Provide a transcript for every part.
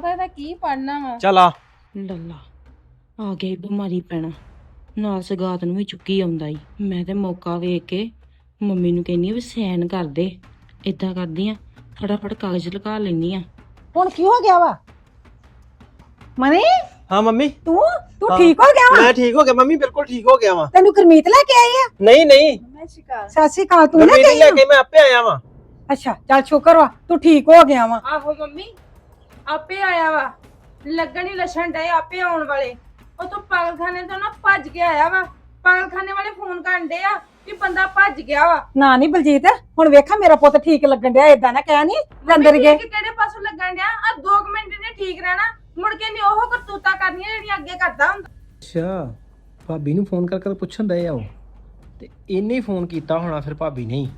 ਮਾਤਾ ਇਹਦਾ ਕੀ ਪੜਨਾ ਵਾ? ਚੱਲ ਆ। ਲੱਲਾ ਆ ਗਈ ਬਿਮਾਰੀ ਪੈਣਾ। ਨਾਲ ਸਗਾਤ ਨੂੰ ਵੀ ਚੁੱਕੀ ਆਉਂਦਾ ਈ। ਮੈਂ ਤੇ ਮੌਕਾ ਵੇਖ ਕੇ ਮੰਮੀ ਨੂੰ ਕਹਿੰਨੀ ਆ ਵੀ ਸੈਨ ਕਰ ਦੇ। ਇਦਾਂ ਕਰਦੀ ਆ ਫਟਾਫਟ ਕਾਗਜ਼ ਲਗਾ ਲੈਨੀ ਆ। ਹੁਣ ਕੀ ਹੋ ਗਿਆ ਵਾ? ਮਨੀ? ਹਾਂ ਮੰਮੀ। ਤੂੰ? ਤੂੰ ਹਾਂ। ਠੀਕ ਹੋ ਗਿਆ ਵਾ? ਮੈਂ ਠੀਕ ਹੋ ਗਿਆ ਮੰਮੀ ਬਿਲਕੁਲ ਠੀਕ ਹੋ ਗਿਆ ਵਾਂ। ਤੈਨੂੰ ਗੁਰਮੀਤ ਲੈ ਕੇ ਆਈ ਆ? ਨਹੀਂ ਨਹੀਂ। ਸਤਿ ਸ਼੍ਰੀ ਅਕਾਲ ਤੂੰ ਮੰਮੀ ਕੇ ਨਹੀਂ ਲੈ ਕੇ ਮੈਂ ਆਪੇ ਆਇਆ ਵਾਂ। ਅੱਛਾ ਚੱਲ ਸ਼ੁਕਰ ਵਾ ਤੂੰ ਠੀਕ ਹੋ ਗਿਆ ਵਾ। ਆਹੋ ਮੰਮੀ। ਆਪੇ ਆਇਆ ਵਾ। ਲੱਗਣ ਹੀ ਲੱਛਣ ਡਏ ਆਪੇ ਆਉਣ ਵਾਲੇ। ਉਹ ਤੋਂ ਪਾਗਲਖਾਨੇ ਤੋਂ ਨਾ ਭੱਜ ਕੇ ਆਇਆ ਵਾ। ਪਾਗਲਖਾਨੇ ਵਾਲੇ ਫੋਨ ਕਰਨ ਡੇ ਆ ਕਿ ਬੰਦਾ ਭੱਜ ਗਿਆ ਵਾ। ਨਾ ਨਹੀਂ ਬਲਜੀਤ ਹੁਣ ਵੇਖਾ ਮੇਰਾ ਪੁੱਤ ਠੀਕ ਲੱਗਣ ਡਿਆ ਏਦਾਂ ਨਾ ਕਹਿ ਨਹੀਂ ਅੰਦਰ ਗਏ। ਠੀਕ ਕਿਹੜੇ ਪਾਸੋਂ ਲੱਗਣ ਡਿਆ? ਆ 2 ਮਿੰਟ ਨੇ ਠੀਕ ਰਹਿਣਾ। ਮੁੜ ਕੇ ਨਹੀਂ ਉਹ ਕਰਤੂਤਾ ਕਰਨੀਆਂ ਜਿਹੜੀਆਂ ਅੱਗੇ ਕਰਦਾ ਹੁੰਦਾ। ਅੱਛਾ ਭਾਬੀ ਨੂੰ ਫੋਨ ਕਰ ਕਰ ਪੁੱਛਣ ਦਏ ਆ ਉਹ। ਤੇ ਇਹਨੇ ਹੀ ਫੋਨ ਕੀਤਾ ਹੋਣਾ ਫਿਰ ਭਾਬੀ ਨੇ ਹੀ।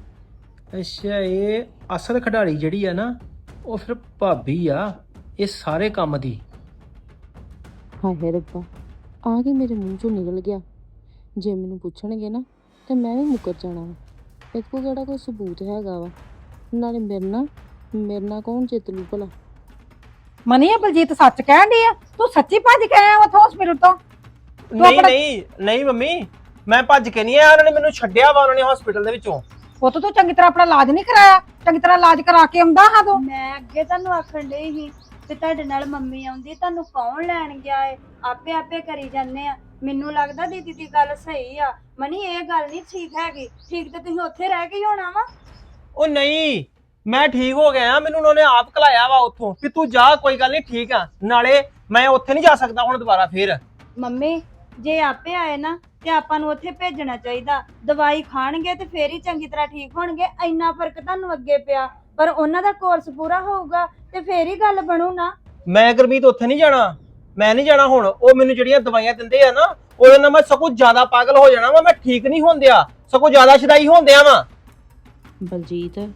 ਅੱਛਾ ਇਹ ਅਸਲ ਖਿਡਾਰੀ ਜਿਹੜੀ ਆ ਨਾ ਉਹ ਫਿਰ ਭਾਬੀ ਆ। ਇਹ ਸਾਰੇ ਕੰਮ ਦੀ। ਹਾਏ ਰੱਬਾ ਆ ਕੇ ਮੇਰੇ ਮੂੰਹ ਚੋਂ ਨਿਕਲ ਗਿਆ? ਜੇ ਮੈਨੂੰ ਪੁੱਛਣਗੇ ਨਾ ਤੇ ਮੈਂ ਵੀ ਮੁੱਕਰ ਜਾਣਾ ਵਾ। ਕੋਲ ਕਿਹੜਾ ਕੋਈ ਸਬੂਤ ਹੈਗਾ ਵਾ? ਨਾਲੇ ਮੇਰੇ ਨਾਲ ਮੇਰੇ ਨਾਲ ਕੌਣ ਜਿੱਤ ਲੂ ਭਲਾ? ਮਨੀ ਬਲਜੀਤ ਸੱਚ ਕਹਿਣ ਡਈ ਆ? ਤੂੰ ਸੱਚੀ ਭੱਜ ਕੇ ਆਇਆ ਉਥੋਂ ਹਸਪੀਟਲ ਤੋਂ? ਨਹੀਂ ਆਪਣਾ- ਨਹੀਂ ਨਹੀਂ ਮੰਮੀ ਮੈਂ ਭੱਜ ਕੇ ਨਹੀਂ ਆਇਆ ਉਹਨਾਂ ਨੇ ਮੈਨੂੰ ਛੱਡਿਆ ਵਾ ਉਹਨਾਂ ਨੇ ਹਸਪੀਟਲ ਦੇ ਵਿੱਚੋਂ। ਪੁੱਤ ਤੂੰ ਚੰਗੀ ਤਰ੍ਹਾਂ ਆਪਣਾ ਇਲਾਜ ਨਹੀਂ ਕਰਾਇਆ? ਚੰਗੀ ਤਰ੍ਹਾਂ ਇਲਾਜ ਕਰਾ ਕੇ ਆਉਂਦਾ ਹਾਂ ਤੂੰ? ਮੈਂ ਅੱਗੇ ਤੁਹਾਨੂੰ ਆਖਣ ਲਈ ਸੀ ਤੇ ਤੁਹਾਡੇ ਨਾਲ ਮੰਮੀ ਆਉਂਦੀ ਤੁਹਾਨੂੰ ਕੌਣ ਲੈਣ ਗਿਆ ਏ? ਆਪੇ ਆਪੇ ਕਰੀ ਜਾਂਦੇ ਆ। ਮੈਨੂੰ ਲੱਗਦਾ ਦੀਦੀ ਦੀ ਗੱਲ ਸਹੀ ਆ। ਮਨੀ ਇਹ ਗੱਲ ਨਹੀਂ ਠੀਕ ਹੈਗੀ। ਠੀਕ ਤੇ ਤੁਸੀਂ ਉੱਥੇ ਰਹਿ ਕੇ ਹੀ ਹੋਣਾ ਵਾ? ਉਹ ਨਹੀਂ ਮੈਂ ਠੀਕ ਹੋ ਗਿਆ ਮੈਨੂੰ ਉਹਨਾਂ ਨੇ ਆਪ ਕਲਾਇਆ ਵਾ ਉੱਥੋਂ ਕਿ ਤੂੰ ਜਾ ਕੋਈ ਗੱਲ ਨਹੀਂ ਠੀਕ ਆ। ਨਾਲੇ ਮੈਂ ਉੱਥੇ ਨਹੀਂ ਜਾ ਸਕਦਾ ਹੁਣ ਦੁਬਾਰਾ ਫੇਰ। ਮੰਮੀ ਜੇ ਆਪੇ ਆਏ ਨਾ ਤੇ ਆਪਾਂ ਨੂੰ ਉੱਥੇ ਭੇਜਣਾ ਚਾਹੀਦਾ। ਦਵਾਈ ਖਾਣਗੇ ਤੇ ਫੇਰ ਹੀ ਚੰਗੀ ਤਰ੍ਹਾਂ ਠੀਕ ਹੋਣਗੇ। ਇੰਨਾ ਫ਼ਰਕ ਤੁਹਾਨੂੰ ਅੱਗੇ ਪਿਆ। ਪਰ ਉਹਨਾਂ ਦਾ ਕੋਰਸ ਪੂਰਾ ਹੋਊਗਾ ਤੇ ਫੇਰ ਹੀ ਗੱਲ ਬਣੂ ਨਾ ਮੈਂ ਗੁਰਮੀਤ ਉੱਥੇ ਨਹੀਂ ਜਾਣਾ। ਮੈਂ ਨਹੀਂ ਜਾਣਾ ਹੁਣ। ਉਹ ਮੈਨੂੰ ਜਿਹੜੀਆਂ ਦਵਾਈਆਂ ਦਿੰਦੇ ਆ ਨਾ ਉਹਦੇ ਨਾਲ ਮੈਂ ਸਗੋਂ ਜ਼ਿਆਦਾ ਪਾਗਲ ਹੋ ਜਾਣਾ ਵਾ ਮੈਂ ਠੀਕ ਨਹੀਂ ਹੁੰਦਿਆ ਸਗੋਂ ਜ਼ਿਆਦਾ ਸ਼ਦਾਈ ਹੁੰਦਿਆ ਵਾ। ਬਲਜੀਤ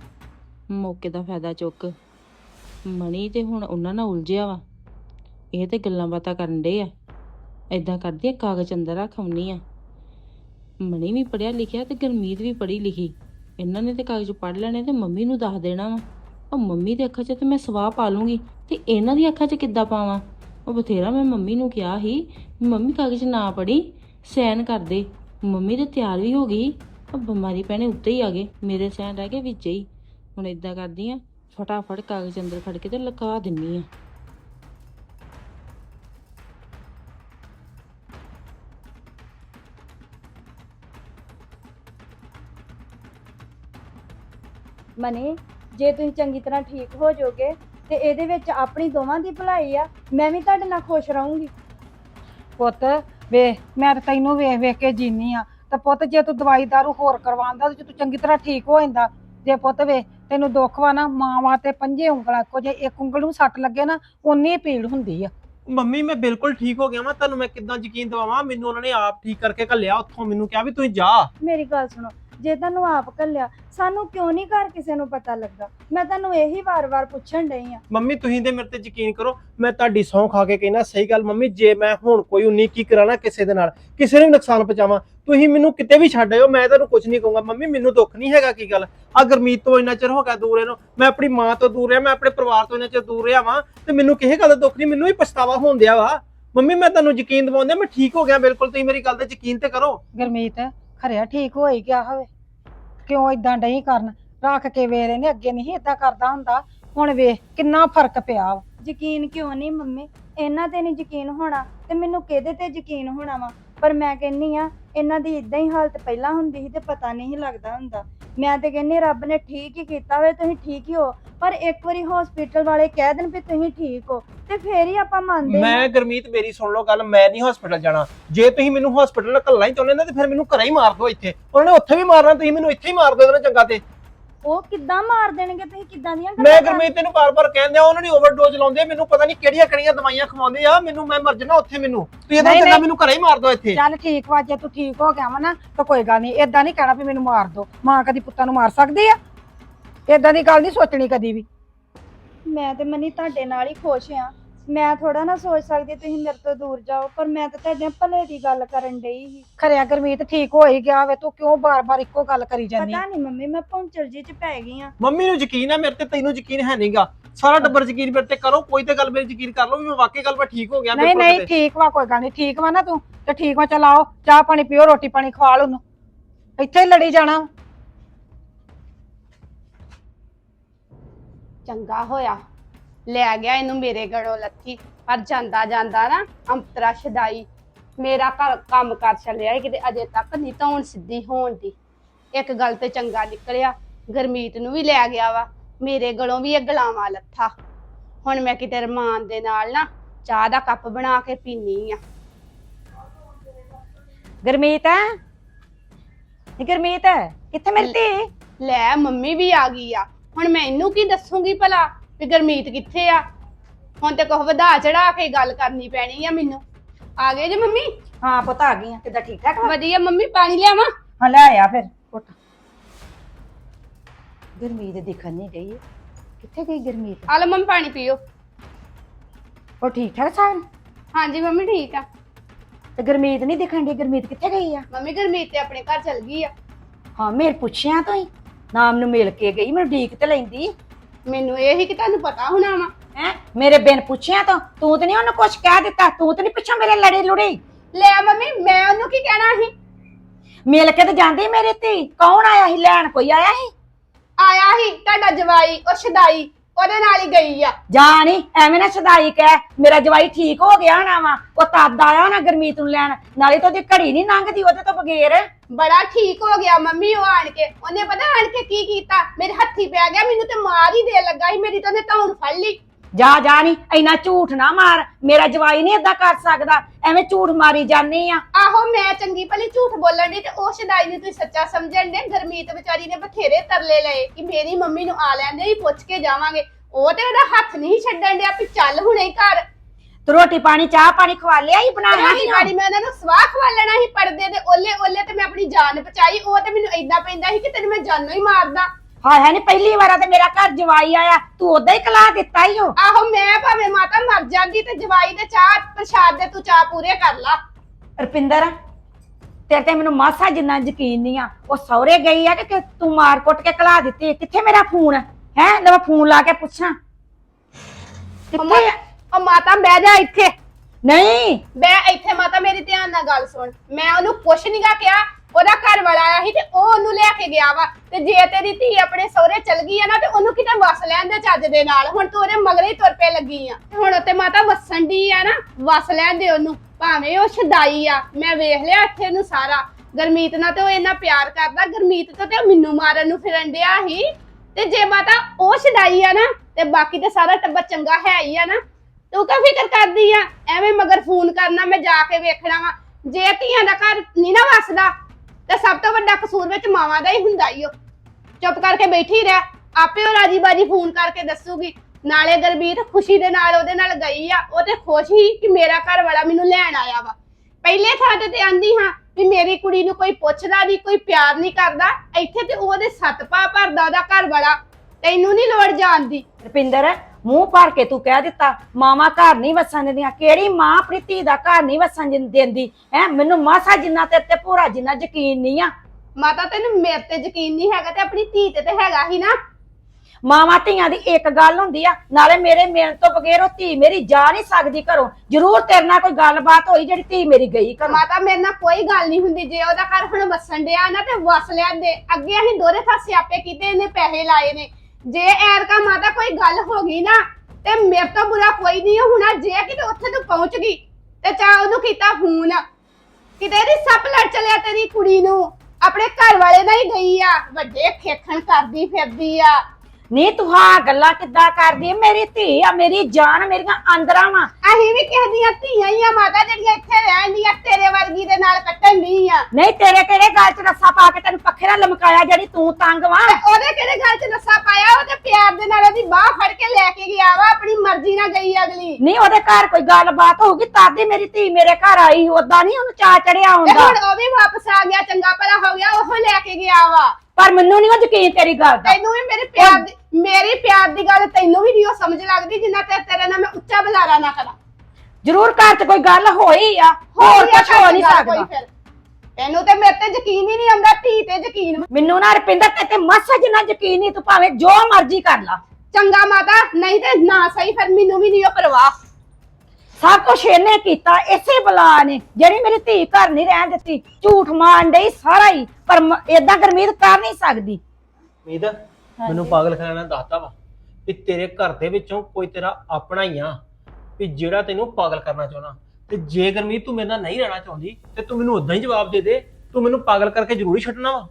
ਮੌਕੇ ਦਾ ਫਾਇਦਾ ਚੁੱਕ। ਮਣੀ ਤੇ ਹੁਣ ਉਹਨਾਂ ਨਾਲ ਉਲਝਿਆ ਵਾ। ਇਹ ਤੇ ਗੱਲਾਂ ਬਾਤਾਂ ਕਰਨ ਡੇ ਆ। ਏਦਾਂ ਕਰਦੀ ਆ ਕਾਗਜ਼ ਅੰਦਰ ਰੱਖਵਨੀ ਆ। ਮਣੀ ਵੀ ਪੜਿਆ ਲਿਖਿਆ ਤੇ ਗਰਮੀਤ ਵੀ ਪੜ੍ਹੀ ਲਿਖੀ। ਇਹਨਾਂ ਨੇ ਤੇ ਕਾਗਜ਼ ਪੜ੍ਹ ਲੈਣੇ ਤੇ ਮੰਮੀ ਨੂੰ ਦੱਸ ਦੇਣਾ ਵਾ। ਉਹ ਮੰਮੀ ਦੇ ਅੱਖਾਂ 'ਚ ਤੇ ਮੈਂ ਸਵਾਹ ਪਾ ਲੂੰਗੀ ਤੇ ਇਹਨਾਂ ਦੀ ਅੱਖਾਂ 'ਚ ਕਿੱਦਾਂ ਪਾਵਾਂ? ਉਹ ਬਥੇਰਾ ਮੈਂ ਮੰਮੀ ਨੂੰ ਕਿਹਾ ਸੀ, ਮੰਮੀ ਕਾਗਜ਼ ਨਾ ਪੜੀ ਸੈਨ ਕਰ ਦੇ। ਮੰਮੀ ਤੇ ਤਿਆਰ ਵੀ ਹੋ ਗਈ। ਉਹ ਬਿਮਾਰੀ ਪੈਣੇ ਉੱਤੇ ਹੀ ਆ ਗਏ। ਮੇਰੇ ਸੈਨ ਰਹਿ ਗਏ ਵਿੱਚ ਹੀ। ਹੁਣ ਇਦਾਂ ਕਰਦੀ ਆ, ਫਟਾਫਟ ਕਾਗਜ਼ ਅੰਦਰ ਫੜ ਕੇ ਤੇ ਲਗਾ ਦਿੰਨੀ ਆ। ਮਨੀ ਜੇ ਤੁਸੀਂ ਚੰਗੀ ਤਰ੍ਹਾਂ ਠੀਕ ਹੋ ਜਾਓਗੇ ਤੇ ਇਹਦੇ ਵਿੱਚ ਆਪਣੀ ਦੋਵਾਂ ਦੀ ਭਲਾਈ ਆ ਮੈਂ ਵੀ ਤੁਹਾਡੇ ਨਾਲ ਖੁਸ਼ ਰਹੂੰਗੀ। ਪੁੱਤ ਵੇਖ ਮੈਂ ਤਾਂ ਤੈਨੂੰ ਵੇਖ ਵੇਖ ਕੇ ਜੀਨੀ ਆ। ਤਾਂ ਪੁੱਤ ਜੇ ਤੂੰ ਦਵਾਈ ਦਾਰੂ ਹੋਰ ਕਰਵਾਉਂਦਾ ਤੇ ਤੂੰ ਚੰਗੀ ਤਰ੍ਹਾਂ ਠੀਕ ਹੋ ਜਾਂਦਾ ਜੇ ਪੁੱਤ ਵੇ ਤੈਨੂੰ ਦੁੱਖ ਵਾ ਨਾ ਮਾਵਾਂ ਤੇ ਪੰਜੇ ਉਂਗਲਾਂ ਕੋ ਜੇ ਇੱਕ ਉਂਗਲ ਨੂੰ ਸੱਟ ਲੱਗੇ ਨਾ ਉਨੀ ਹੀ ਪੀੜ ਹੁੰਦੀ ਆ। ਮੰਮੀ ਮੈਂ ਬਿਲਕੁਲ ਠੀਕ ਹੋ ਗਿਆ ਵਾਂ ਤੁਹਾਨੂੰ ਮੈਂ ਕਿੱਦਾਂ ਯਕੀਨ ਦਿਵਾਵਾਂ? ਮੈਨੂੰ ਉਹਨਾਂ ਨੇ ਆਪ ਠੀਕ ਕਰਕੇ ਘੱਲਿਆ ਉੱਥੋਂ ਮੈਨੂੰ ਕਿਹਾ ਵੀ ਤੁਸੀਂ ਜਾ। ਮੇਰੀ ਗੱਲ ਸੁਣੋ ਜੇ ਤੁਹਾਨੂੰ ਆਪ ਘੱਲਿਆ ਸਾਨੂੰ ਕਿਉਂ ਨਹੀਂ ਘਰ ਕਿਸੇ ਨੂੰ ਪਤਾ ਲੱਗਾ? ਮੈਂ ਤੁਹਾਨੂੰ ਇਹੀ ਵਾਰ-ਵਾਰ ਪੁੱਛਣ ਡਈ ਆ। ਮੰਮੀ ਤੁਸੀਂ ਤੇ ਮੇਰੇ ਤੇ ਯਕੀਨ ਕਰੋ ਮੈਂ ਤੁਹਾਡੀ ਸਹੁੰ ਖਾ ਕੇ ਕਹਿਣਾ ਸਹੀ ਗੱਲ ਮੰਮੀ ਜੇ ਮੈਂ ਹੁਣ ਕੋਈ ਉਨੀ ਕੀ ਕਰਾਣਾ ਕਿਸੇ ਦੇ ਨਾਲ ਕਿਸੇ ਨੂੰ ਵੀ ਨੁਕਸਾਨ ਪਹੁੰਚਾਵਾਂ ਤੁਸੀਂ ਮੈਨੂੰ ਕਿਤੇ ਵੀ ਛੱਡ ਆਇਓ ਮੈਂ ਤੁਹਾਨੂੰ ਕੁਝ ਨਹੀਂ ਕਹੂੰਗਾ। ਮੰਮੀ ਮੈਨੂੰ ਦੁੱਖ ਨਹੀਂ ਹੈਗਾ ਕੀ ਗੱਲ? ਆ ਗੁਰਮੀਤ ਤੋਂ ਇੰਨਾ ਚਿਰ ਹੋ ਗਿਆ ਦੂਰ ਇਹਨੂੰ ਮੈਂ ਆਪਣੀ ਮਾਂ ਤੋਂ ਦੂਰ ਰਿਹਾ ਮੈਂ ਆਪਣੇ ਪਰਿਵਾਰ ਤੋਂ ਇੰਨਾ ਚਿਰ ਦੂਰ ਰਿਹਾ ਵਾਂ ਤੇ ਮੈਨੂੰ ਕਿਸੇ ਗੱਲ ਦਾ ਦੁੱਖ ਨਹੀਂ ਮੈਨੂੰ ਹੀ ਪਛਤਾਵਾ ਹੋਣ ਦਿਆ ਵਾ। ਮੰਮੀ ਮੈਂ ਤੁਹਾਨੂੰ ਯਕੀਨ ਦਿਵਾਉਂਦਾ ਮੈਂ ਠੀਕ ਹੋ ਗਿਆ ਬਿਲਕੁਲ ਤੁਸੀਂ ਮੇਰੀ ਗੱਲ ਤੇ ਯਕੀਨ ਤੇ ਕਰੋ। ਗਰਮੀਤ ਖਰਿਆ ਠੀਕ ਹੋਈ ਗਿਆ ਹੋਵੇ। ਕਿਉਂ ਇਦਾਂ ਡਈ ਕਰਨ? ਰੱਖ ਕੇ ਵੇਰੇ ਨੇ ਅੱਗੇ ਨਹੀਂ ਇਦਾਂ ਕਰਦਾ ਹੁੰਦਾ। ਹੁਣ ਵੇਖ ਕਿੰਨਾ ਫ਼ਰਕ ਪਿਆ ਵਾ। ਯਕੀਨ ਕਿਉਂ ਨਹੀਂ ਮੰਮੀ? ਇਹਨਾਂ ਤੇ ਨਹੀਂ ਯਕੀਨ ਹੋਣਾ ਤੇ ਮੈਨੂੰ ਕਿਹਦੇ ਤੇ ਯਕੀਨ ਹੋਣਾ ਵਾ? ਪਰ ਮੈਂ ਕਹਿੰਨੀ ਆ ਇਹਨਾਂ ਦੀ ਇਦਾਂ ਹੀ ਹਾਲਤ ਪਹਿਲਾਂ ਹੁੰਦੀ ਸੀ ਤੇ ਪਤਾ ਨਹੀਂ ਲੱਗਦਾ ਹੁੰਦਾ। ਮੈਂ ਤੇ ਕਹਿੰਨੀ ਰੱਬ ਨੇ ਠੀਕ ਹੀ ਕੀਤਾ ਹੋਵੇ ਤੁਸੀਂ ਠੀਕ ਹੀ ਹੋ। ਪਰ ਇੱਕ ਵਾਰੀ ਹਸਪੀਟਲ ਵਾਲੇ ਕਹਿ ਦੇਣ ਵੀ ਤੁਸੀਂ ਠੀਕ ਹੋ, ਤੇ ਫੇਰ ਹੀ ਆਪਾਂ ਮੰਨਦੇ ਹਾਂ। ਮੈਂ ਗੁਰਮੀਤ, ਮੇਰੀ ਸੁਣ ਲਓ ਗੱਲ, ਮੈਂ ਨਹੀਂ ਹਸਪੀਟਲ ਜਾਣਾ। ਜੇ ਤੁਸੀਂ ਮੈਨੂੰ ਹਸਪੀਟਲ ਘੱਲਣਾ ਹੀ ਚਾਹੁੰਦੇ ਨਾ, ਤੇ ਫਿਰ ਮੈਨੂੰ ਘਰੇ ਹੀ ਮਾਰ ਦਿਓ ਇੱਥੇ। ਉਹਨਾਂ ਨੇ ਉੱਥੇ ਵੀ ਮਾਰਨਾ, ਤੁਸੀਂ ਮੈਨੂੰ ਇੱਥੇ ਹੀ ਮਾਰ ਦਿਓ ਉਹਨੇ ਚੰਗਾ ਤੇ। ਉਹ ਕਿੱਦਾਂ ਮਾਰ ਦੇਣਗੇ? ਤੁਸੀਂ ਕਿੱਦਾਂ ਦੀਆਂ ਮੈਂ ਗੁਰਮੀਤ ਤੈਨੂੰ ਬਾਰ-ਬਾਰ ਕਹਿੰਦੇ ਆ ਉਹਨਾਂ ਨੇ ਓਵਰਡੋਜ਼ ਲਾਉਂਦੇ ਆ, ਮੈਨੂੰ ਪਤਾ ਨਹੀਂ ਕਿਹੜੀਆਂ ਕਿਹੜੀਆਂ ਦਵਾਈਆਂ ਖਵਾਉਂਦੇ ਆ। ਮੈਨੂੰ ਮੈਂ ਮਰ ਜਾਣਾ ਉੱਥੇ ਮੈਨੂੰ। ਤੁਸੀਂ ਇਹਦਾ ਨਹੀਂ, ਚੰਗਾ ਨਹੀਂ। ਮੈਨੂੰ ਘਰੇ ਹੀ ਮਾਰ ਦਿਓ ਇੱਥੇ। ਚੱਲ ਠੀਕ ਵਾ ਜੇ ਤੂੰ ਠੀਕ ਹੋ ਗਿਆ ਵਾ ਨਾ ਤਾਂ ਕੋਈ ਗੱਲ ਨਹੀਂ। ਏਦਾਂ ਨਹੀਂ ਕਹਿਣਾ ਵੀ ਮੈਨੂੰ ਮਾਰ ਦੋ ਮਾਂ ਕਦੀ ਪੁੱਤਾਂ ਨੂੰ ਮਾਰ ਸਕਦੀ ਆ? ਏਦਾਂ ਦੀ ਗੱਲ ਨਹੀਂ ਸੋਚਣੀ ਕਦੀ ਵੀ। ਮੈਂ ਤੇ ਮਨੀ ਤੁਹਾਡੇ ਨਾਲ ਹੀ ਖੁਸ਼ ਆ। ਮੈਂ ਥੋੜਾ ਨਾ ਸੋਚ ਸਕਦੀ ਤੁਸੀਂ ਮੇਰੇ ਤੋਂ ਦੂਰ ਜਾਓ ਪਰ ਮੈਂ ਤਾਂ ਤੁਹਾਡੇ ਭਲੇ ਦੀ ਗੱਲ ਕਰਨ ਡਈ ਸੀ। ਖਰਿਆ ਗਰਮੀਤ ਠੀਕ ਹੋ ਹੀ ਗਿਆ ਵੇ ਤੂੰ ਕਿਉਂ ਬਾਰ-ਬਾਰ ਇੱਕੋ ਗੱਲ ਕਰੀ ਜਾਂਦੀ? ਪਤਾ ਨਹੀਂ ਮੰਮੀ ਮੈਂ ਪਹੁੰਚਰ ਜੀ ਚ ਪੈ ਗਈ ਆ ਮੰਮੀ ਨੂੰ ਯਕੀਨ ਹੈ ਮੇਰੇ ਤੇ ਤੈਨੂੰ ਯਕੀਨ ਹੈ ਨਹੀਂਗਾ ਸਾਰਾ ਟੱਬਰ ਯਕੀਨ ਮੇਰੇ ਤੇ ਕਰੋ ਕੋਈ ਤੇ ਗੱਲ ਮੇਰੇ ਯਕੀਨ ਕਰ ਲਓ ਵੀ ਮੈਂ ਵਾਕਈ ਗੱਲ ਮੈਂ ਠੀਕ ਹੋ ਗਿਆ ਨਹੀਂ ਨਹੀਂ। ਠੀਕ ਵਾ ਕੋਈ ਗੱਲ ਨਹੀਂ ਠੀਕ ਵਾ ਨਾ ਤੂੰ। ਤੇ ਠੀਕ ਵਾ ਚਲਾਓ ਚਾਹ ਪਾਣੀ ਪੀਓ ਰੋਟੀ ਪਾਣੀ ਖਵਾ ਲਓ ਉਹਨੂੰ। ਇੱਥੇ ਹੀ ਲੜੀ ਜਾਣਾ। ਚੰਗਾ ਹੋਇਆ। ਲੈ ਗਿਆ ਇਹਨੂੰ ਮੇਰੇ ਗੜੋਂ ਲੱਥੀ। ਪਰ ਜਾਂਦਾ ਜਾਂਦਾ ਨਾ ਅੰਤਰਾ ਛਦਾਈ ਮੇਰਾ ਘਰ ਕੰਮ ਕਰ ਚੱਲਿਆ ਏ ਕਿਤੇ ਅਜੇ ਤੱਕ ਨਹੀਂ ਧੌਣ ਸਿੱਧੀ ਹੋਣ ਦੀ। ਇੱਕ ਗੱਲ ਤੇ ਚੰਗਾ ਨਿਕਲਿਆ ਗਰਮੀਤ ਨੂੰ ਵੀ ਲੈ ਗਿਆ ਵਾ। ਮੇਰੇ ਗਲੋਂ ਵੀ ਇਹ ਗਲਾਵਾਂ ਲੱਥਾ। ਹੁਣ ਮੈਂ ਕਿਤੇ ਰਮਾਨ ਦੇ ਨਾਲ ਨਾ ਚਾਹ ਦਾ ਕੱਪ ਬਣਾ ਕੇ ਪੀਨੀ ਆ। ਗਰਮੀਤ? ਨੀ ਗਰਮੀਤ ਕਿੱਥੇ ਧੀ ਲੈ ਮੰਮੀ ਵੀ ਆ ਗਈ ਆ। ਹੁਣ ਮੈਂ ਇਹਨੂੰ ਕੀ ਦੱਸੂਗੀ ਭਲਾ? ਵੀ ਗਰਮੀਤ ਕਿੱਥੇ ਆ? ਹੁਣ ਤੇ ਕੁਝ ਵਧਾ ਚੜਾ ਕੇ ਗੱਲ ਕਰਨੀ ਪੈਣੀ ਆ ਮੈਨੂੰ। ਆ ਗਏ ਜੇ ਮੰਮੀ? ਹਾਂ ਪੁੱਤ ਆ ਗਈ ਆ। ਕਿੱਦਾਂ ਠੀਕ ਠਾਕ ਵਾ? ਵਧੀਆ ਮੰਮੀ ਪਾਣੀ ਲਿਆਵਾਂ? ਹਾਂ ਲੈ ਆ ਫਿਰ ਪੁੱਤ ਗਰਮੀਤ ਦਿਖਣ ਨਹੀਂ ਗਈ ਕਿੱਥੇ ਗਈ ਗਰਮੀਤ? ਆ ਲਓ ਮੰਮੀ ਪਾਣੀ ਪੀਓ। ਉਹ ਠੀਕ ਠਾਕ ਸਾਨ ਹਾਂਜੀ ਮੰਮੀ ਠੀਕ ਆ। ਤੇ ਗਰਮੀਤ ਨਹੀਂ ਦਿਖਣ ਦੀ ਗਰਮੀਤ ਕਿੱਥੇ ਗਈ ਆ? ਮੰਮੀ ਗਰਮੀਤ ਤੇ ਆਪਣੇ ਘਰ ਚਲ ਗਈ ਆ। ਹਾਂ ਮੇਰੇ ਪੁੱਛਿਆ ਤੂੰ ਹੀ। ਨਾਮ ਨੂੰ ਮਿਲ ਕੇ ਗਈ ਮੈਨੂੰ ਢੀਕ ਤੇ ਲੈਂਦੀ। ਮੈਨੂੰ ਇਹ ਹੀ ਕਿ ਤੁਹਾਨੂੰ ਪਤਾ ਹੋਣਾ ਵਾ ਹੈ? ਮੇਰੇ ਬਿਨ ਪੁੱਛਿਆ ਤਾਂ ਤੂੰ ਤੇ ਨਹੀਂ ਉਹਨੂੰ ਕੁਝ ਕਹਿ ਦਿੱਤਾ ਤੂੰ ਤੇ ਨਹੀਂ ਪਿੱਛੋਂ ਮੇਰੇ ਲੜੀ ਲੁੜੀ? ਲੈ ਮੰਮੀ ਮੈਂ ਉਹਨੂੰ ਕੀ ਕਹਿਣਾ ਸੀ? ਮਿਲ ਕੇ ਤੇ ਜਾਂਦੀ ਮੇਰੀ ਧੀ ਕੌਣ ਆਇਆ ਸੀ ਲੈਣ ਕੋਈ ਆਇਆ ਸੀ? ਆਇਆ ਹੀ ਤੁਹਾਡਾ ਜਵਾਈ ਉਹ ਛਦਾਈ ਉਹਦੇ ਨਾਲ ਹੀ ਗਈ ਆ। ਜਾ ਨੀ ਐਵੇਂ ਨਾ ਸਦਾਈ ਕਹਿ ਮੇਰਾ ਜਵਾਈ ਠੀਕ ਹੋ ਗਿਆ ਨਾ ਵਾ ਉਹ ਤਦ ਆਇਆ ਨਾ ਗਰਮੀਤ ਨੂੰ ਲੈਣ ਨਾਲੇ ਤਾਂ ਉਹਦੀ ਘੜੀ ਨਹੀਂ ਲੰਘਦੀ ਉਹਦੇ ਤੋਂ ਬਗੈਰ। ਬੜਾ ਠੀਕ ਹੋ ਗਿਆ ਮੰਮੀ ਉਹ ਆਣ ਕੇ ਉਹਨੇ ਪਤਾ ਆਣ ਕੇ ਕੀ ਕੀਤਾ? ਮੇਰੇ ਹੱਥੀ ਪੈ ਗਿਆ ਮੈਨੂੰ ਤੇ ਮਾਰ ਹੀ ਦੇ ਲੱਗਾ ਸੀ ਮੇਰੀ ਤਾਂ ਉਹਨੇ ਧੌਣ ਫੜ ਲਈ। ਜਾ ਜਾ ਨੀ ਇੰਨਾ ਝੂਠ ਨਾ ਮਾਰ ਮੇਰਾ ਜਵਾਈ ਨਹੀਂ ਏਦਾਂ ਕਰ ਸਕਦਾ ਐਵੇਂ ਝੂਠ ਮਾਰੀ ਜਾਂਦੀ ਆ। ਆਹੋ ਮੈਂ ਚੰਗੀ ਭਲੀ ਝੂਠ ਬੋਲਣ ਦੀ ਤੇ ਉਹ ਸ਼ਦਾਈ ਨੇ ਤੁਸੀਂ ਸੱਚਾ ਸਮਝਣ ਦੇ ਗਰਮੀਤ ਵਿਚਾਰੀ ਨੇ ਬਥੇਰੇ ਤਰਲੇ ਲਏ ਕਿ ਮੇਰੀ ਮੰਮੀ ਨੂੰ ਆ ਲੈਂਦੇ ਹੀ ਪੁੱਛ ਕੇ ਜਾਵਾਂਗੇ। ਉਹ ਤੇ ਉਹਦਾ ਹੱਥ ਨਹੀਂ ਛੱਡਣ ਡਿਆ ਵੀ ਚੱਲ ਹੁਣੇ ਹੀ ਘਰ। ਤੂੰ ਰੋਟੀ ਪਾਣੀ ਚਾਹ ਪਾਣੀ ਖਵਾ ਲਿਆ ਹੀ ਸੀ ਗਾੜੀ ਮੈਂ ਉਹਨਾਂ ਨੂੰ ਸਵਾਹ ਖਵਾ ਲੈਣਾ ਸੀ ਪਰਦੇ ਦੇ ਓਲੇ ਓਲੇ ਤੇ ਮੈਂ ਆਪਣੀ ਜਾਨ ਬਚਾਈ ਉਹ ਤੇ ਮੈਨੂੰ ਏਦਾਂ ਪੈਂਦਾ ਸੀ ਕਿ ਤੈਨੂੰ ਮੈਂ ਜਾਨੋਂ ਹੀ ਮਾਰਦਾ। ਹਾਏ ਹਾਏ ਨੀ ਪਹਿਲੀ ਵਾਰਾ ਤੇ ਮੇਰਾ ਘਰ ਜਵਾਈ ਆਇਆ। ਤੂੰ ਉਦਾਂ ਹੀ ਕਲਾ ਦਿੱਤਾ ਹੀ ਹੋ ਆਹੋ ਮੈਂ ਭਾਵੇਂ ਮਾਤਾ ਮਰ ਜਾਂਦੀ ਤੇ ਜਵਾਈ ਦੇ ਚਾਹ ਪ੍ਰਸ਼ਾਦ ਦੇ ਤੂੰ ਚਾਹ ਪੂਰੇ ਕਰ ਲਾ। ਰਪਿੰਦਰ ਤੇਰੇ ਤੇ ਮੈਨੂੰ ਮਾਸਾ ਜਿੰਨਾ ਯਕੀਨ ਨਹੀਂ ਆ। ਉਹ ਸਹੁਰੇ ਗਈ ਆ ਕਿ ਕਿ ਤੂੰ ਮਾਰ ਕੁੱਟ ਕੇ ਕਲਾ ਦਿੱਤੀ ਕਿੱਥੇ ਮੇਰਾ ਫੋਨ? ਹੈ ਲੈ ਮੈਂ ਫੋਨ ਲਾ ਕੇ ਪੁੱਛਾਂ। ਕਿੱਥੇ ਆ? ਉਹ ਮਾਤਾ ਬਹਿ ਜਾ ਇੱਥੇ। ਨਹੀਂ। ਮੈਂ ਇੱਥੇ ਮਾਤਾ ਮੇਰੀ ਧਿਆਨ ਨਾਲ ਗੱਲ ਸੁਣ। ਮੈਂ ਉਹਨੂੰ ਕੁਛ ਨਹੀਂਗਾ ਕਿਹਾ। ਉਹਦਾ ਘਰ ਵਾਲਾ ਆਇਆ ਸੀ ਤੇ ਉਹ ਉਹਨੂੰ ਲੈ ਕੇ ਗਿਆ ਵਾ। ਤੇ ਜੇ ਤੇਰੀ ਧੀ ਆਪਣੇ ਸਹੁਰੇ ਚਲ ਗਈ ਆ ਨਾ, ਤੇ ਉਹਨੂੰ ਕਿਤੇ ਵਸ ਲੈਣ ਦੇ ਚੱਜ ਦੇ ਨਾਲ। ਹੁਣ ਤੂੰ ਉਹਦੇ ਮਗਰੇ ਹੀ ਤੁਰ ਪੇ ਲੱਗੀ ਆ। ਹੁਣ ਤੇ ਮਾਤਾ ਵਸਣ ਦੀ ਆ ਨਾ, ਵਸ ਲੈਣ ਦੇ ਉਹਨੂੰ। ਭਾਵੇਂ ਉਹ ਛਦਾਈ ਆ, ਮੈਂ ਵੇਖ ਲਿਆ ਇੱਥੇ ਨੂੰ ਸਾਰਾ। ਗਰਮੀਤ ਨਾਲ ਤੇ ਉਹ ਇੰਨਾ ਪਿਆਰ ਕਰਦਾ। ਗਰਮੀਤ ਤੋਂ ਤੇ ਉਹ ਮੈਨੂੰ ਮਾਰਨ ਨੂੰ ਫਿਰਨ ਡਿਆ ਸੀ। ਤੇ ਜੇ ਮਾਤਾ ਉਹ ਛਡਾਈ ਆ ਨਾ, ਤੇ ਬਾਕੀ ਤੇ ਸਾਰਾ ਟੱਬਰ ਚੰਗਾ ਹੈ ਹੀ ਆ ਨਾ। ਤੂੰ ਕਿਉਂ ਫਿਕਰ ਕਰਦੀ ਆ? ਐਵੇਂ ਮਗਰ ਫੋਨ ਕਰਨਾ, ਮੈਂ ਜਾ ਕੇ ਵੇਖਣਾ ਵਾ। ਜੇ ਧੀਆਂ ਦਾ ਘਰ ਨਹੀਂ ਨਾ ਵਸਦਾ ਤੇ ਸਭ ਤੋਂ ਵੱਡਾ ਕਸੂਰ ਵਿੱਚ ਮਾਵਾਂ ਦਾ ਹੀ ਹੁੰਦਾ ਈ ਓ। ਚੁੱਪ ਕਰਕੇ ਬੈਠੀ ਰਹਿ, ਆਪੇ ਉਹ ਰਾਜੀ ਬਾਜੀ ਫੋਨ ਕਰਕੇ ਦੱਸੂਗੀ। ਨਾਲੇ ਗਰਬੀਤ ਖੁਸ਼ੀ ਦੇ ਨਾਲ ਉਹਦੇ ਨਾਲ ਗਈ ਆ, ਉਹ ਤੇ ਖੁਸ਼ ਹੀ ਕਿ ਮੇਰਾ ਘਰ ਵਾਲਾ ਮੈਨੂੰ ਲੈਣ ਆਇਆ ਵਾ। ਪਹਿਲੇ ਥਾਂ ਤੇ ਤੇ ਆਂਦੀ ਹਾਂ ਵੀ ਮੇਰੀ ਕੁੜੀ ਨੂੰ ਕੋਈ ਪੁੱਛਦਾ ਨਹੀਂ ਕੋਈ ਪਿਆਰ ਨਹੀਂ ਕਰਦਾ, ਇੱਥੇ ਤੇ ਉਹਦੇ ਸੱਤ ਪਾ ਭਰਦਾ ਉਹਦਾ ਘਰ ਵਾਲਾ। ਤੈਨੂੰ ਨਹੀਂ ਲੋੜ ਜਾਣਦੀ ਰਪਿੰਦਰ ਮੂੰਹ ਭਰ ਕੇ ਤੂੰ ਕਹਿ ਦਿੱਤਾ ਮਾਵਾ ਘਰ ਨਹੀਂ ਵਸਣ ਦਿੰਦੀਆਂ ਕਿਹੜੀ ਮਾਂ ਆਪਣੀ ਧੀ ਦਾ ਘਰ ਨਹੀਂ ਵਸਣ ਦਿੰ- ਦਿੰਦੀ? ਹੈ ਮੈਨੂੰ ਮਾਸਾ ਜਿੰਨਾ ਤੇਰੇ ਤੇ ਪੂਰਾ ਜਿੰਨਾ ਯਕੀਨ ਨਹੀਂ ਆ। ਮਾਤਾ ਤੈਨੂੰ ਮੇਰੇ ਤੇ ਯਕੀਨ ਨਹੀਂ ਹੈਗਾ ਤੇ ਆਪਣੀ ਧੀ ਤੇ ਤੇ ਹੈਗਾ ਹੀ ਨਾ। ਮਾਵਾਂ ਧੀਆਂ ਦੀ ਇੱਕ ਗੱਲ ਹੁੰਦੀ ਆ ਨਾਲੇ ਮੇਰੇ ਮਿਲਣ ਤੋਂ ਬਗੈਰ ਉਹ ਧੀ ਮੇਰੀ ਜਾ ਨਹੀਂ ਸਕਦੀ ਘਰੋਂ। ਜ਼ਰੂਰ ਤੇਰੇ ਨਾਲ ਕੋਈ ਗੱਲਬਾਤ ਹੋਈ ਜਿਹੜੀ ਧੀ ਮੇਰੀ ਗਈ ਘਰੋਂ। ਮਾਤਾ ਮੇਰੇ ਨਾਲ ਕੋਈ ਗੱਲ ਨਹੀਂ ਹੁੰਦੀ ਜੇ ਉਹਦਾ ਘਰ ਹੁਣ ਵਸਣ ਡਿਆ ਨਾ ਤੇ ਵਸ ਲੈਂਦੇ ਅੱਗੇ ਅਸੀਂ ਦੋਰੇ ਥਾਂ ਸਿਆਪੇ ਕੀਤੇ ਇਹਨੇ ਪੈਸੇ ਲਾਏ ਨੇ। ਜੇ ਐਰਕਾ ਮਾਤਾ ਕੋਈ ਗੱਲ ਹੋ ਗਈ ਨਾ, ਤੇ ਮੇਰੇ ਤੋਂ ਬੁਰਾ ਕੋਈ ਨਹੀਂ ਹੋਣਾ, ਜੇ ਕਿਤੇ ਉੱਥੇ ਤੂੰ ਪਹੁੰਚ ਗਈ, ਤੇ ਚਾ ਉਹਨੂੰ ਕੀਤਾ ਫੋਨ। ਕਿਤੇ ਇਹਦੀ ਸੱਪ ਲੜ ਚਲਿਆ ਤੇਰੀ ਕੁੜੀ ਨੂੰ, ਆਪਣੇ ਘਰ ਵਾਲੇ ਨਾਲ ਹੀ ਗਈ ਆ, ਵੱਡੇ ਖੇਖਣ ਕਰਦੀ ਫਿਰਦੀ ਆ। ਨਹੀਂ ਤੂੰ ਹਾਂ ਗੱਲਾਂ ਕਿੱਦਾਂ ਕਰਦੀ ਏ? ਮੇਰੀ ਧੀ ਆ ਮੇਰੀ ਜਾਨ ਮੇਰੀਆਂ ਅੰਦਰਾਂ ਵਾ ਅਸੀਂ ਵੀ ਕਿਸੇ ਦੀਆਂ ਧੀਆਂ ਹੀ ਆ ਮਾਤਾ ਜਿਹੜੀਆਂ ਇੱਥੇ ਰਹਿਣ ਦੀਆਂ ਤੇਰੇ ਵਰਗੀ ਦੇ ਨਾਲ ਕੱਟਣ ਨਹੀਂ ਆ। ਨਹੀਂ ਤੇਰੇ ਕਿਹੜੇ ਗੱਲ ਚ ਰੱਸਾ ਪਾ ਕੇ ਤੈਨੂੰ ਪੱਖੇ ਨਾਲ ਲਮਕਾਇਆ ਜਿਹੜੀ ਤੂੰ ਤੰਗ ਵਾ? ਤੇ ਉਹਦੇ ਕਿਹੜੇ ਗੱਲ 'ਚ ਨਸ਼ਾ ਪਾਇਆ? ਉਹ ਤੇ ਪਿਆਰ ਦੇ ਨਾਲ ਉਹਦੀ ਬਾਹ ਫੜ ਕੇ ਲੈ ਕੇ ਗਿਆ ਵਾ ਆਪਣੀ ਮਰਜ਼ੀ ਨਾਲ ਗਈ ਅਗਲੀ। ਨਹੀਂ ਉਹਦੇ ਘਰ ਕੋਈ ਗੱਲਬਾਤ ਹੋਊਗੀ ਤਦ ਹੀ ਮੇਰੀ ਧੀ ਮੇਰੇ ਘਰ ਆਈ ਓਦਾਂ ਨਹੀਂ ਉਹਨੂੰ ਚਾ ਚੜਿਆ ਤੇ ਹੁੰਦਾ। ਹੁਣ ਉਹ ਵੀ ਵਾਪਸ ਆ ਗਿਆ ਚੰਗਾ ਭਲਾ ਹੋ ਗਿਆ ਉਹ ਲੈ ਕੇ ਗਿਆ ਵਾ। ਪਰ ਮੈਨੂੰ ਨਹੀਂ ਯਕੀਨ ਤੇਰੀ ਗੱਲ ਦਾ। ਤੈਨੂੰ ਵੀ ਮੇਰੇ ਪਿਆਰ ਦੀ ਮੇਰੀ ਪਿਆਰ ਦੀ ਗੱਲ ਤੈਨੂੰ ਵੀ ਨਹੀਂ ਉਹ ਸਮਝ ਲੱਗਦੀ ਜਿੰਨਾ ਤੇ ਤੇਰੇ ਨਾਲ ਮੈਂ ਉੱਚਾ ਬੁਲਾਰਾ ਨਾ ਕਰਾਂ। ਜ਼ਰੂਰ ਘਰ 'ਚ ਕੋਈ ਗੱਲ ਹੋਈ ਆ ਹੋਰ ਕੁਝ ਹੋ ਨਹੀਂ ਸਕਦਾ। ਤੈਨੂੰ ਤੇ ਮੇਰੇ ਤੇ ਯਕੀਨ ਹੀ ਨਹੀਂ ਆਉਂਦਾ ਧੀ ਤੇ ਯਕੀਨ। ਮੈਨੂੰ ਨਾ ਰਪਿੰਦਰ ਤੇ ਤੇ ਮਾਸਾ ਜਿੰਨਾ ਯਕੀਨ ਨਹੀਂ ਤੂੰ ਭਾਵੇਂ ਜੋ ਮਰਜ਼ੀ ਕਰ ਲਾ। ਚੰਗਾ ਮਾਤਾ ਨਹੀਂ ਤੇ ਨਾ ਸਹੀ ਫਿਰ ਮੈਨੂੰ ਵੀ ਨਹੀਂ ਉਹ ਪਰਵਾਹ। ਸਭ ਕੁਝ ਇਹਨੇ ਕੀਤਾ ਇਸੇ ਬਲਾ ਨੇ। ਜਿਹੜੀ ਮੇਰੀ ਧੀ ਘਰ ਨਹੀਂ ਰਹਿਣ ਦਿੱਤੀ ਝੂਠ ਮਾਰਨ ਡਈ ਸਾਰਾ ਹੀ ਪਰ ਇਦਾਂ ਗਰਮੀਤ ਕਰ ਨਹੀਂ ਸਕਦੀ। ਉਮੀਦ ਮੈਨੂੰ ਪਾਗਲ ਖਾਨਾ ਦੱਸਤਾ ਵਾ ਵੀ ਤੇਰੇ ਘਰ ਦੇ ਵਿੱਚੋਂ ਕੋਈ ਤੇਰਾ ਆਪਣਾ ਹੀ ਆ ਵੀ ਜਿਹੜਾ ਤੈਨੂੰ ਪਾਗਲ ਕਰਨਾ ਚਾਹੁੰਦਾ। ਤੇ ਜੇ ਗਰਮੀਤ ਤੂੰ ਮੇਰੇ ਨਾਲ ਨਹੀਂ ਰਹਿਣਾ ਚਾਹੁੰਦੀ ਤੇ ਤੂੰ ਮੈਨੂੰ ਉਦਾਂ ਹੀ ਜਵਾਬ ਦੇ ਦੇ ਤੂੰ ਮੈਨੂੰ ਪਾਗਲ ਕਰਕੇ ਜ਼ਰੂਰੀ ਛੱਡਣਾ ਵਾ।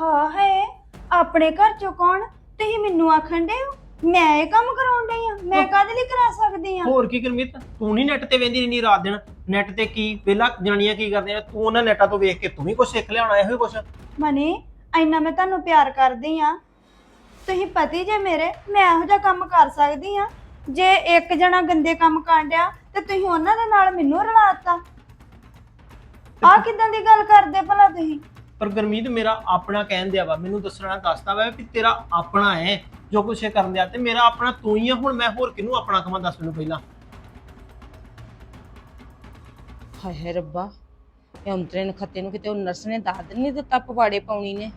ਹਾਂ ਹੈ। ਆਪਣੇ ਘਰ ਚੋਂ ਕੌਣ? ਤੁਸੀਂ ਮੈਨੂੰ ਆਖਣ ਦੇ ਮੈਂ ਇਹ ਕੰਮ ਕਰਾਉਣ ਡਈ ਆ? ਮੈਂ ਕਾਹਦੇ ਲਈ ਕਰਾ ਸਕਦੀ ਆ? ਹੋਰ ਕੀ ਗਰਮੀਤ ਤੂੰ ਨਹੀਂ ਨੈਟ ਤੇ ਵੇਂਦੀ ਰਹਿੰਦੀ ਰਾਤ ਦਿਨ। ਨੈਟ ਤੇ ਕੀ? ਪਹਿਲਾਂ ਜਣੀਆਂ ਕੀ ਕਰਦੀਆਂ ਤੂੰ ਉਹਨਾਂ ਨੈਟਾਂ ਤੋਂ ਵੇਖ ਕੇ ਤੂੰ ਵੀ ਕੁਝ ਸਿੱਖ ਲਿਆਉਣਾ ਇਹੋ ਹੀ ਕੁਝ ਮਨੀ ਇੰਨਾ ਮੈਂ ਤੁਹਾਨੂੰ ਪਿਆਰ ਕਰਦੀ ਆ। ਤੁਸੀਂ ਪਤੀ ਜੇ ਮੇਰੇ ਮੈਂ ਇਹੋ ਜਿਹਾ ਕੰਮ ਕਰ ਸਕਦੀ ਆ। ਜੇ ਇੱਕ ਜਣਾ ਗੰਦੇ ਕੰਮ ਕਾਂਡਿਆ ਤੇ ਤੁਸੀਂ ਉਹਨਾਂ ਦੇ ਨਾਲ ਮੈਨੂੰ ਰਲਾਤਾ ਆ ਕਿਦਾਂ ਦੀ ਗੱਲ ਕਰਦੇ ਭਲਾ ਤੁਸੀਂ? ਪਰ ਗਰਮੀਤ, ਮੇਰਾ ਆਪਣਾ ਕਹਿਣ ਦਿਆ ਵਾ, ਮੈਨੂੰ ਦੱਸਣਾ ਦੱਸਦਾ ਵਾ ਵੀ ਤੇਰਾ ਆਪਣਾ ਹੈ ਜੋ ਕੁਛ ਇਹ ਕਰਨ ਦਿਆ ਤੇ ਮੇਰਾ ਆਪਣਾ ਤੂੰ ਹੀ ਆ, ਹੁਣ ਮੈਂ ਹੋਰ ਕਿਹਨੂੰ ਆਪਣਾ ਕਵਾਂ ਦੱਸ ਮੈਨੂੰ ਪਹਿਲਾਂ। ਹਾਏ ਹਾਏ ਰੱਬਾ, ਇਹ ਅੰਤਰੇ ਨਖੱਤੇ ਨੂੰ ਕਿਤੇ ਉਹ ਨਰਸ ਨੇ ਦੱਸ ਨਹੀਂ ਦਿੱਤਾ, ਪਵਾੜੇ ਪਾਉਣੀ ਨੇ।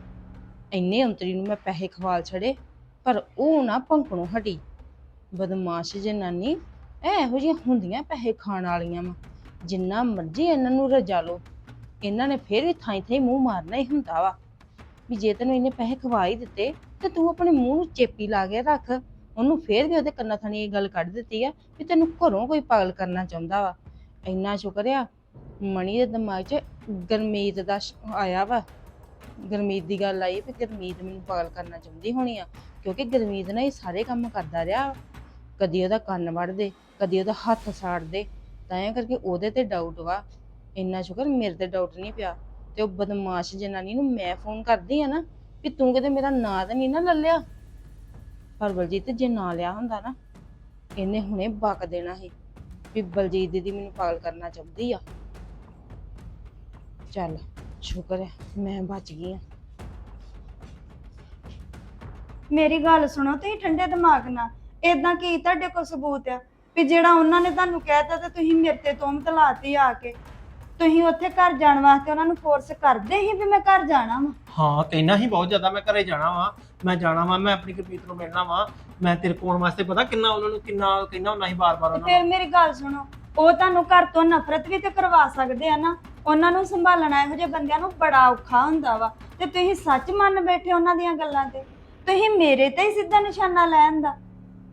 ਇੰਨੇ ਅੰਤਰੀ ਨੂੰ ਮੈਂ ਪੈਸੇ ਖਵਾਲ ਛੜੇ, ਪਰ ਉਹ ਨਾ ਭੰਕਣੋਂ ਹਟੀ। ਬਦਮਾਸ਼ ਜਨਾਨੀ ਇਹ ਇਹੋ ਜਿਹੀਆਂ ਹੁੰਦੀਆਂ ਪੈਸੇ ਖਾਣ ਵਾਲੀਆਂ ਵਾ, ਜਿੰਨਾ ਮਰਜ਼ੀ ਇਹਨਾਂ ਨੂੰ ਰਜਾ ਲਓ। ਇਹਨਾਂ ਨੇ ਫੇਰ ਵੀ ਥਾਈ ਥਾਈ ਮੂੰਹ ਮਾਰਨਾ ਹੀ ਹੁੰਦਾ ਵਾ। ਵੀ ਜੇ ਤੈਨੂੰ ਇਹਨੇ ਪੈਸੇ ਖਵਾ ਹੀ ਦਿੱਤੇ, ਤੇ ਤੂੰ ਆਪਣੇ ਮੂੰਹ ਨੂੰ ਚੇਪੀ ਲਾ ਕੇ ਰੱਖ। ਉਹਨੂੰ ਫੇਰ ਵੀ ਉਹਦੇ ਕੰਨਾਂ ਥਣੀ ਇਹ ਗੱਲ ਕੱਢ ਦਿੱਤੀ ਆ ਵੀ ਤੈਨੂੰ ਘਰੋਂ ਕੋਈ ਪਾਗਲ ਕਰਨਾ ਚਾਹੁੰਦਾ ਵਾ। ਇੰਨਾ ਸ਼ੁਕਰ ਆ, ਮਣੀ ਦੇ ਦਿਮਾਗ 'ਚ ਗਰਮੀਤ ਦਾ ਆਇਆ ਵਾ। ਗਰਮੀਤ ਦੀ ਗੱਲ ਆਈ ਵੀ ਗਰਮੀਤ ਮੈਨੂੰ ਪਾਗਲ ਕਰਨਾ ਚਾਹੁੰਦੀ ਹੋਣੀ ਆ, ਕਿਉਂਕਿ ਗਰਮੀਤ ਨਾ ਇਹ ਸਾਰੇ ਕੰਮ ਕਰਦਾ ਰਿਹਾ ਕਦੀ ਉਹਦਾ ਕੰਨ ਵੜਦੇ ਕਦੀ ਉਹਦਾ ਹੱਥ ਸਾੜ ਦੇ ਤਾਂ ਕਰਕੇ ਉਹਦੇ ਤੇ ਡਾਊਟ ਵਾ ਇੰਨਾ ਸ਼ੁਕਰ ਮੇਰੇ ਤੇ ਡਾਊਟ ਨਹੀਂ ਪਿਆ ਤੇ ਉਹ ਬਦਮਾਸ਼ ਜਨਾਨੀ ਨੂੰ ਮੈਂ ਫੋਨ ਕਰਦੀ ਆ ਨਾ ਵੀ ਤੂੰ ਕਿਤੇ ਮੇਰਾ ਨਾਂ ਤਾਂ ਨਹੀਂ ਨਾ ਲੈ ਲਿਆ। ਪਰ ਬਲਜੀਤ ਜੇ ਨਾਂ ਲਿਆ ਹੁੰਦਾ ਨਾ, ਇਹਨੇ ਹੁਣੇ ਬਕ ਦੇਣਾ ਸੀ ਵੀ ਬਲਜੀਤ ਦੀਦੀ ਮੈਨੂੰ ਪਾਗਲ ਕਰਨਾ ਚਾਹੁੰਦੀ ਆ। ਚੱਲ, ਸ਼ੁਕਰ ਹੈ ਮੈਂ ਬਚ ਗਈ ਆ। ਮੇਰੀ ਗੱਲ ਸੁਣੋ, ਤੁਸੀਂ ਠੰਡੇ ਦਿਮਾਗ ਨਾਲ। ਇਦਾਂ ਕੀ ਤੁਹਾਡੇ ਕੋਲ ਸਬੂਤ ਆ? ਵੀ ਜਿਹੜਾ ਉਹਨਾਂ ਨੇ ਤੁਹਾਨੂੰ ਕਹਿਤਾ ਤੇ ਤੁਸੀਂ ਮੇਰੇ ਤੇ ਤੋਮਤ ਲਾਤੀ ਆ ਕੇ। ਤੁਸੀਂ ਉੱਥੇ ਘਰ ਜਾਣ ਵਾਸਤੇ ਉਹਨਾਂ ਨੂੰ ਫੋਰਸ ਕਰਦੇ ਸੀ ਵੀ ਮੈਂ ਘਰ ਜਾਣਾ ਵਾ? ਹਾਂ ਕਹਿਣਾ ਹੀ ਬਹੁਤ ਜ਼ਿਆਦਾ ਮੈਂ ਘਰੇ ਜਾਣਾ ਵਾ। ਮੈਂ ਜਾਣਾ ਵਾ ਮੈਂ ਆਪਣੀ ਗੁਰਮੀਤ ਨੂੰ ਮਿਲਣਾ ਵਾ। ਮੈਂ ਤੇਰੇ ਕੋਲ ਵਾਸਤੇ ਪਤਾ ਕਿੰਨਾ ਉਹਨਾਂ ਨੂੰ ਕਿੰਨਾ ਕਹਿਣਾ ਹੁੰਦਾ ਸੀ ਬਾਰ-ਬਾਰ ਤੇ ਉਹਨਾਂ ਫਿਰ ਮੇਰੀ ਗੱਲ ਸੁਣੋ ਉਹ ਤੁਹਾਨੂੰ ਘਰ ਤੋਂ ਨਫ਼ਰਤ ਵੀ ਤੇ ਕਰਵਾ ਸਕਦੇ ਆ ਨਾ। ਉਹਨਾਂ ਨੂੰ ਸੰਭਾਲਣਾ ਇਹੋ ਜਿਹੇ ਬੰਦਿਆਂ ਨੂੰ ਬੜਾ ਔਖਾ ਹੁੰਦਾ ਵਾ। ਤੇ ਤੁਸੀਂ ਸੱਚ ਮੰਨ ਬੈਠੇ ਉਹਨਾਂ ਦੀਆਂ ਗੱਲਾਂ ਤੇ। ਤੁਸੀਂ ਮੇਰੇ ਤੇ ਹੀ ਸਿੱਧਾ ਨਿਸ਼ਾਨਾ ਲੈਣ ਦਾ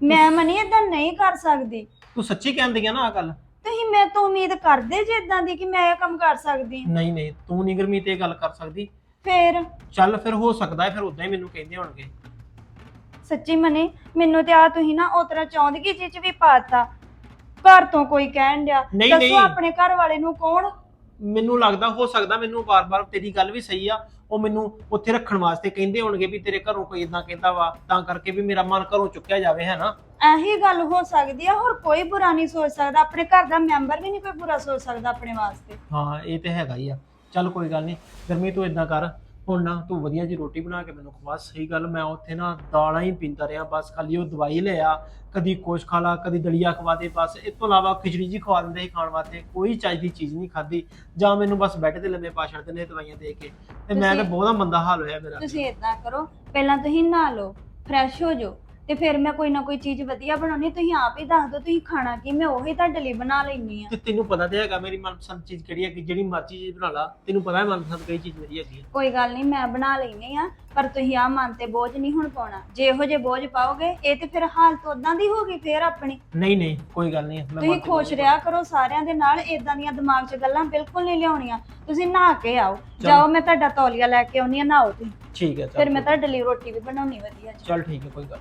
ਮੈਂ ਮਨੀ ਇਦਾਂ ਨਹੀਂ ਕਰ ਸਕਦੀ। ਤੂੰ ਸੱਚੀ ਕਹਿੰਦੀ ਆ ਨਾ ਆ ਗੱਲ। ਤੁਸੀਂ ਮੇਰੇ ਤੋਂ ਉਮੀਦ ਕਰਦੇ ਜੇ ਇਦਾਂ ਦੀ ਕਿ ਮੈਂ ਇਹ ਕੰਮ ਕਰ ਸਕਦੀ ਹਾਂ? ਨਹੀਂ ਨਹੀਂ ਤੂੰ ਨਹੀਂ ਗੁਰਮੀਤ ਇਹ ਗੱਲ ਕਰ ਸਕਦੀ। ਫੇਰ? ਚੱਲ ਫਿਰ ਹੋ ਸਕਦਾ ਹੈ ਫਿਰ ਉਦਾਂ ਹੀ ਮੈਨੂੰ ਕਹਿੰਦੇ ਹੋਣਗੇ। ਸੱਚੀ ਮਨੇ ਮੈਨੂੰ ਤੇ ਆ ਤੁਸੀਂ ਨਾ ਉਹ ਤਰ੍ਹਾਂ ਚਾਹੁੰਦਗੀ ਚ ਵੀ ਪਾਤਾ। ਘਰ ਤੋਂ ਕੋਈ ਕਹਿਣ ਡਿਆ? ਨਹੀਂ। ਆਪਣੇ ਘਰ ਵਾਲੇ ਨੂੰ ਕੌਣ ਮੈਨੂੰ ਲੱਗਦਾ ਹੋ ਸਕਦਾ ਮੈਨੂੰ ਬਾਰ-ਬਾਰ ਤੇਰੀ ਗੱਲ ਵੀ ਸਹੀ ਆ। ਉਹ ਮੈਨੂੰ ਉੱਥੇ ਰੱਖਣ ਵਾਸਤੇ ਕਹਿੰਦੇ ਹੋਣਗੇ ਵੀ ਤੇਰੇ ਘਰੋਂ ਕੋਈ ਇਦਾਂ ਕਹਿੰਦਾ ਵਾ ਤਾਂ ਕਰਕੇ ਵੀ ਮੇਰਾ ਮਨ ਘਰੋਂ ਚੁੱਕਿਆ ਜਾਵੇ ਹੈ ਨਾ? ਇਹੀ ਗੱਲ ਹੋ ਸਕਦੀ ਆ ਹੋਰ ਕੋਈ ਬੁਰਾ ਨਹੀਂ ਸੋਚ ਸਕਦਾ। ਆਪਣੇ ਘਰ ਦਾ ਮੈਂਬਰ ਵੀ ਨਹੀਂ ਕੋਈ ਬੁਰਾ ਸੋਚ ਸਕਦਾ ਆਪਣੇ ਵਾਸਤੇ। ਹਾਂ ਇਹ ਤੇ ਹੈਗਾ ਹੀ ਆ। ਚੱਲ ਕੋਈ ਗੱਲ ਨਹੀਂ ਗਰਮੀ ਤੂੰ ਇਦਾਂ ਕਰ ਹੁਣ ਨਾ ਤੂੰ ਵਧੀਆ ਜੀ ਰੋਟੀ ਬਣਾ ਕੇ ਮੈਨੂੰ ਖਵਾ ਸਹੀ ਗੱਲ ਮੈਂ ਉੱਥੇ ਨਾ ਦਾਲਾਂ ਹੀ ਪੀਂਦਾ ਰਿਹਾ ਬਸ ਖਾਲੀ ਉਹ ਦਵਾਈ ਲਿਆ ਕਦੀ ਕੁਛ ਖਾ ਲਾ ਕਦੀ ਦਲੀਆ ਖਵਾ ਦੇ ਬਸ ਇਸ ਤੋਂ ਇਲਾਵਾ ਖਿਚੜੀ ਜੀ ਖਵਾ ਦਿੰਦੇ ਸੀ ਖਾਣ ਵਾਸਤੇ ਕੋਈ ਚੱਜ ਦੀ ਚੀਜ਼ ਨਹੀਂ ਖਾਦੀ ਜਾਂ ਮੈਨੂੰ ਬਸ ਬੈੱਡ ਤੇ ਲੰਮੇ ਪਾ ਛੱਡਦੇ ਨੇ ਦਵਾਈਆਂ ਦੇ ਕੇ ਤੇ ਮੈਂ ਤਾਂ ਤੁਸੀਂ- ਬਹੁਤਾ ਮੰਦਾ ਹਾਲ ਹੋਇਆ ਮੇਰਾ। ਤੁਸੀਂ ਇਦਾਂ ਕਰੋ ਪਹਿਲਾਂ ਤੁਸੀਂ ਨਹਾ ਲਓ ਫਰੈਸ਼ ਹੋ ਜਾਓ ਤੇ ਫਿਰ ਮੈਂ ਕੋਈ ਨਾ ਕੋਈ ਚੀਜ਼ ਵਧੀਆ ਬਣਾਉਣੀ ਤੁਸੀਂ ਆਪ ਹੀ ਦੱਸ ਦਿਓ ਤੁਸੀਂ ਖਾਣਾ ਕੀ ਮੈਂ ਉਹੀ ਤੁਹਾਡੇ ਲਈ ਬਣਾ ਲੈਣੀ ਆ। ਤੇ ਤੈਨੂੰ ਪਤਾ ਤੇ ਹੈਗਾ ਮੇਰੀ ਮਨਪਸੰਦ ਚੀਜ਼ ਕਿਹੜੀ ਹੈ ਕਿ ਜਿਹੜੀ ਮਰਜ਼ੀ ਚੀਜ਼ ਬਣਾ ਲਾ ਤੈਨੂੰ ਪਤਾ ਹੈ ਮਨਪਸੰਦ ਕਿਹੜੀ ਚੀਜ਼ ਮੇਰੀ ਹੈਗੀ ਹੈ ਕੋਈ ਗੱਲ ਨਹੀਂ ਮੈਂ ਬਣਾ ਲੈਣੀ ਆ ਪਰ ਤੁਸੀਂ ਆ ਮਨ ਤੇ ਬੋਝ ਨਹੀਂ ਹੁਣ ਪਾਉਣਾ। ਜੇ ਇਹੋ ਜੇ ਬੋਝ ਪਾਓਗੇ ਇਹ ਤੇ ਫਿਰ ਹਾਲਤ ਉਦਾਂ ਦੀ ਹੋਗੀ ਫੇਰ ਆਪਣੀ। ਨਹੀਂ ਨਹੀਂ ਕੋਈ ਗੱਲ ਨਹੀਂ ਮੈਂ ਤੁਸੀਂ ਮਨ ਤੇ ਖੁਸ਼ ਬੋਝ ਰਿਹਾ ਕਰੋ ਸਾਰਿਆਂ ਦੇ ਨਾਲ ਇਦਾਂ ਦੀਆਂ ਦਿਮਾਗ 'ਚ ਗੱਲਾਂ ਬਿਲਕੁਲ ਨਹੀਂ ਲਿਆਉਣੀਆਂ। ਤੁਸੀਂ ਨਹਾ ਕੇ ਆਓ। ਜਾਓ ਮੈਂ ਤੁਹਾਡਾ ਤੌਲੀਆ ਲੈ ਕੇ ਆਉਣੀ ਆ ਨਹਾਓ ਤੁਸੀਂ। ਠੀਕ ਹੈ ਚੱਲ ਫਿਰ ਮੈਂ ਕੋਈ- ਤੁਹਾਡੇ ਲਈ ਰੋਟੀ ਵੀ ਬਣਾਉਣੀ ਵਧੀਆ ਜੀ। ਚੱਲ ਠੀਕ ਹੈ ਕੋਈ ਗੱਲ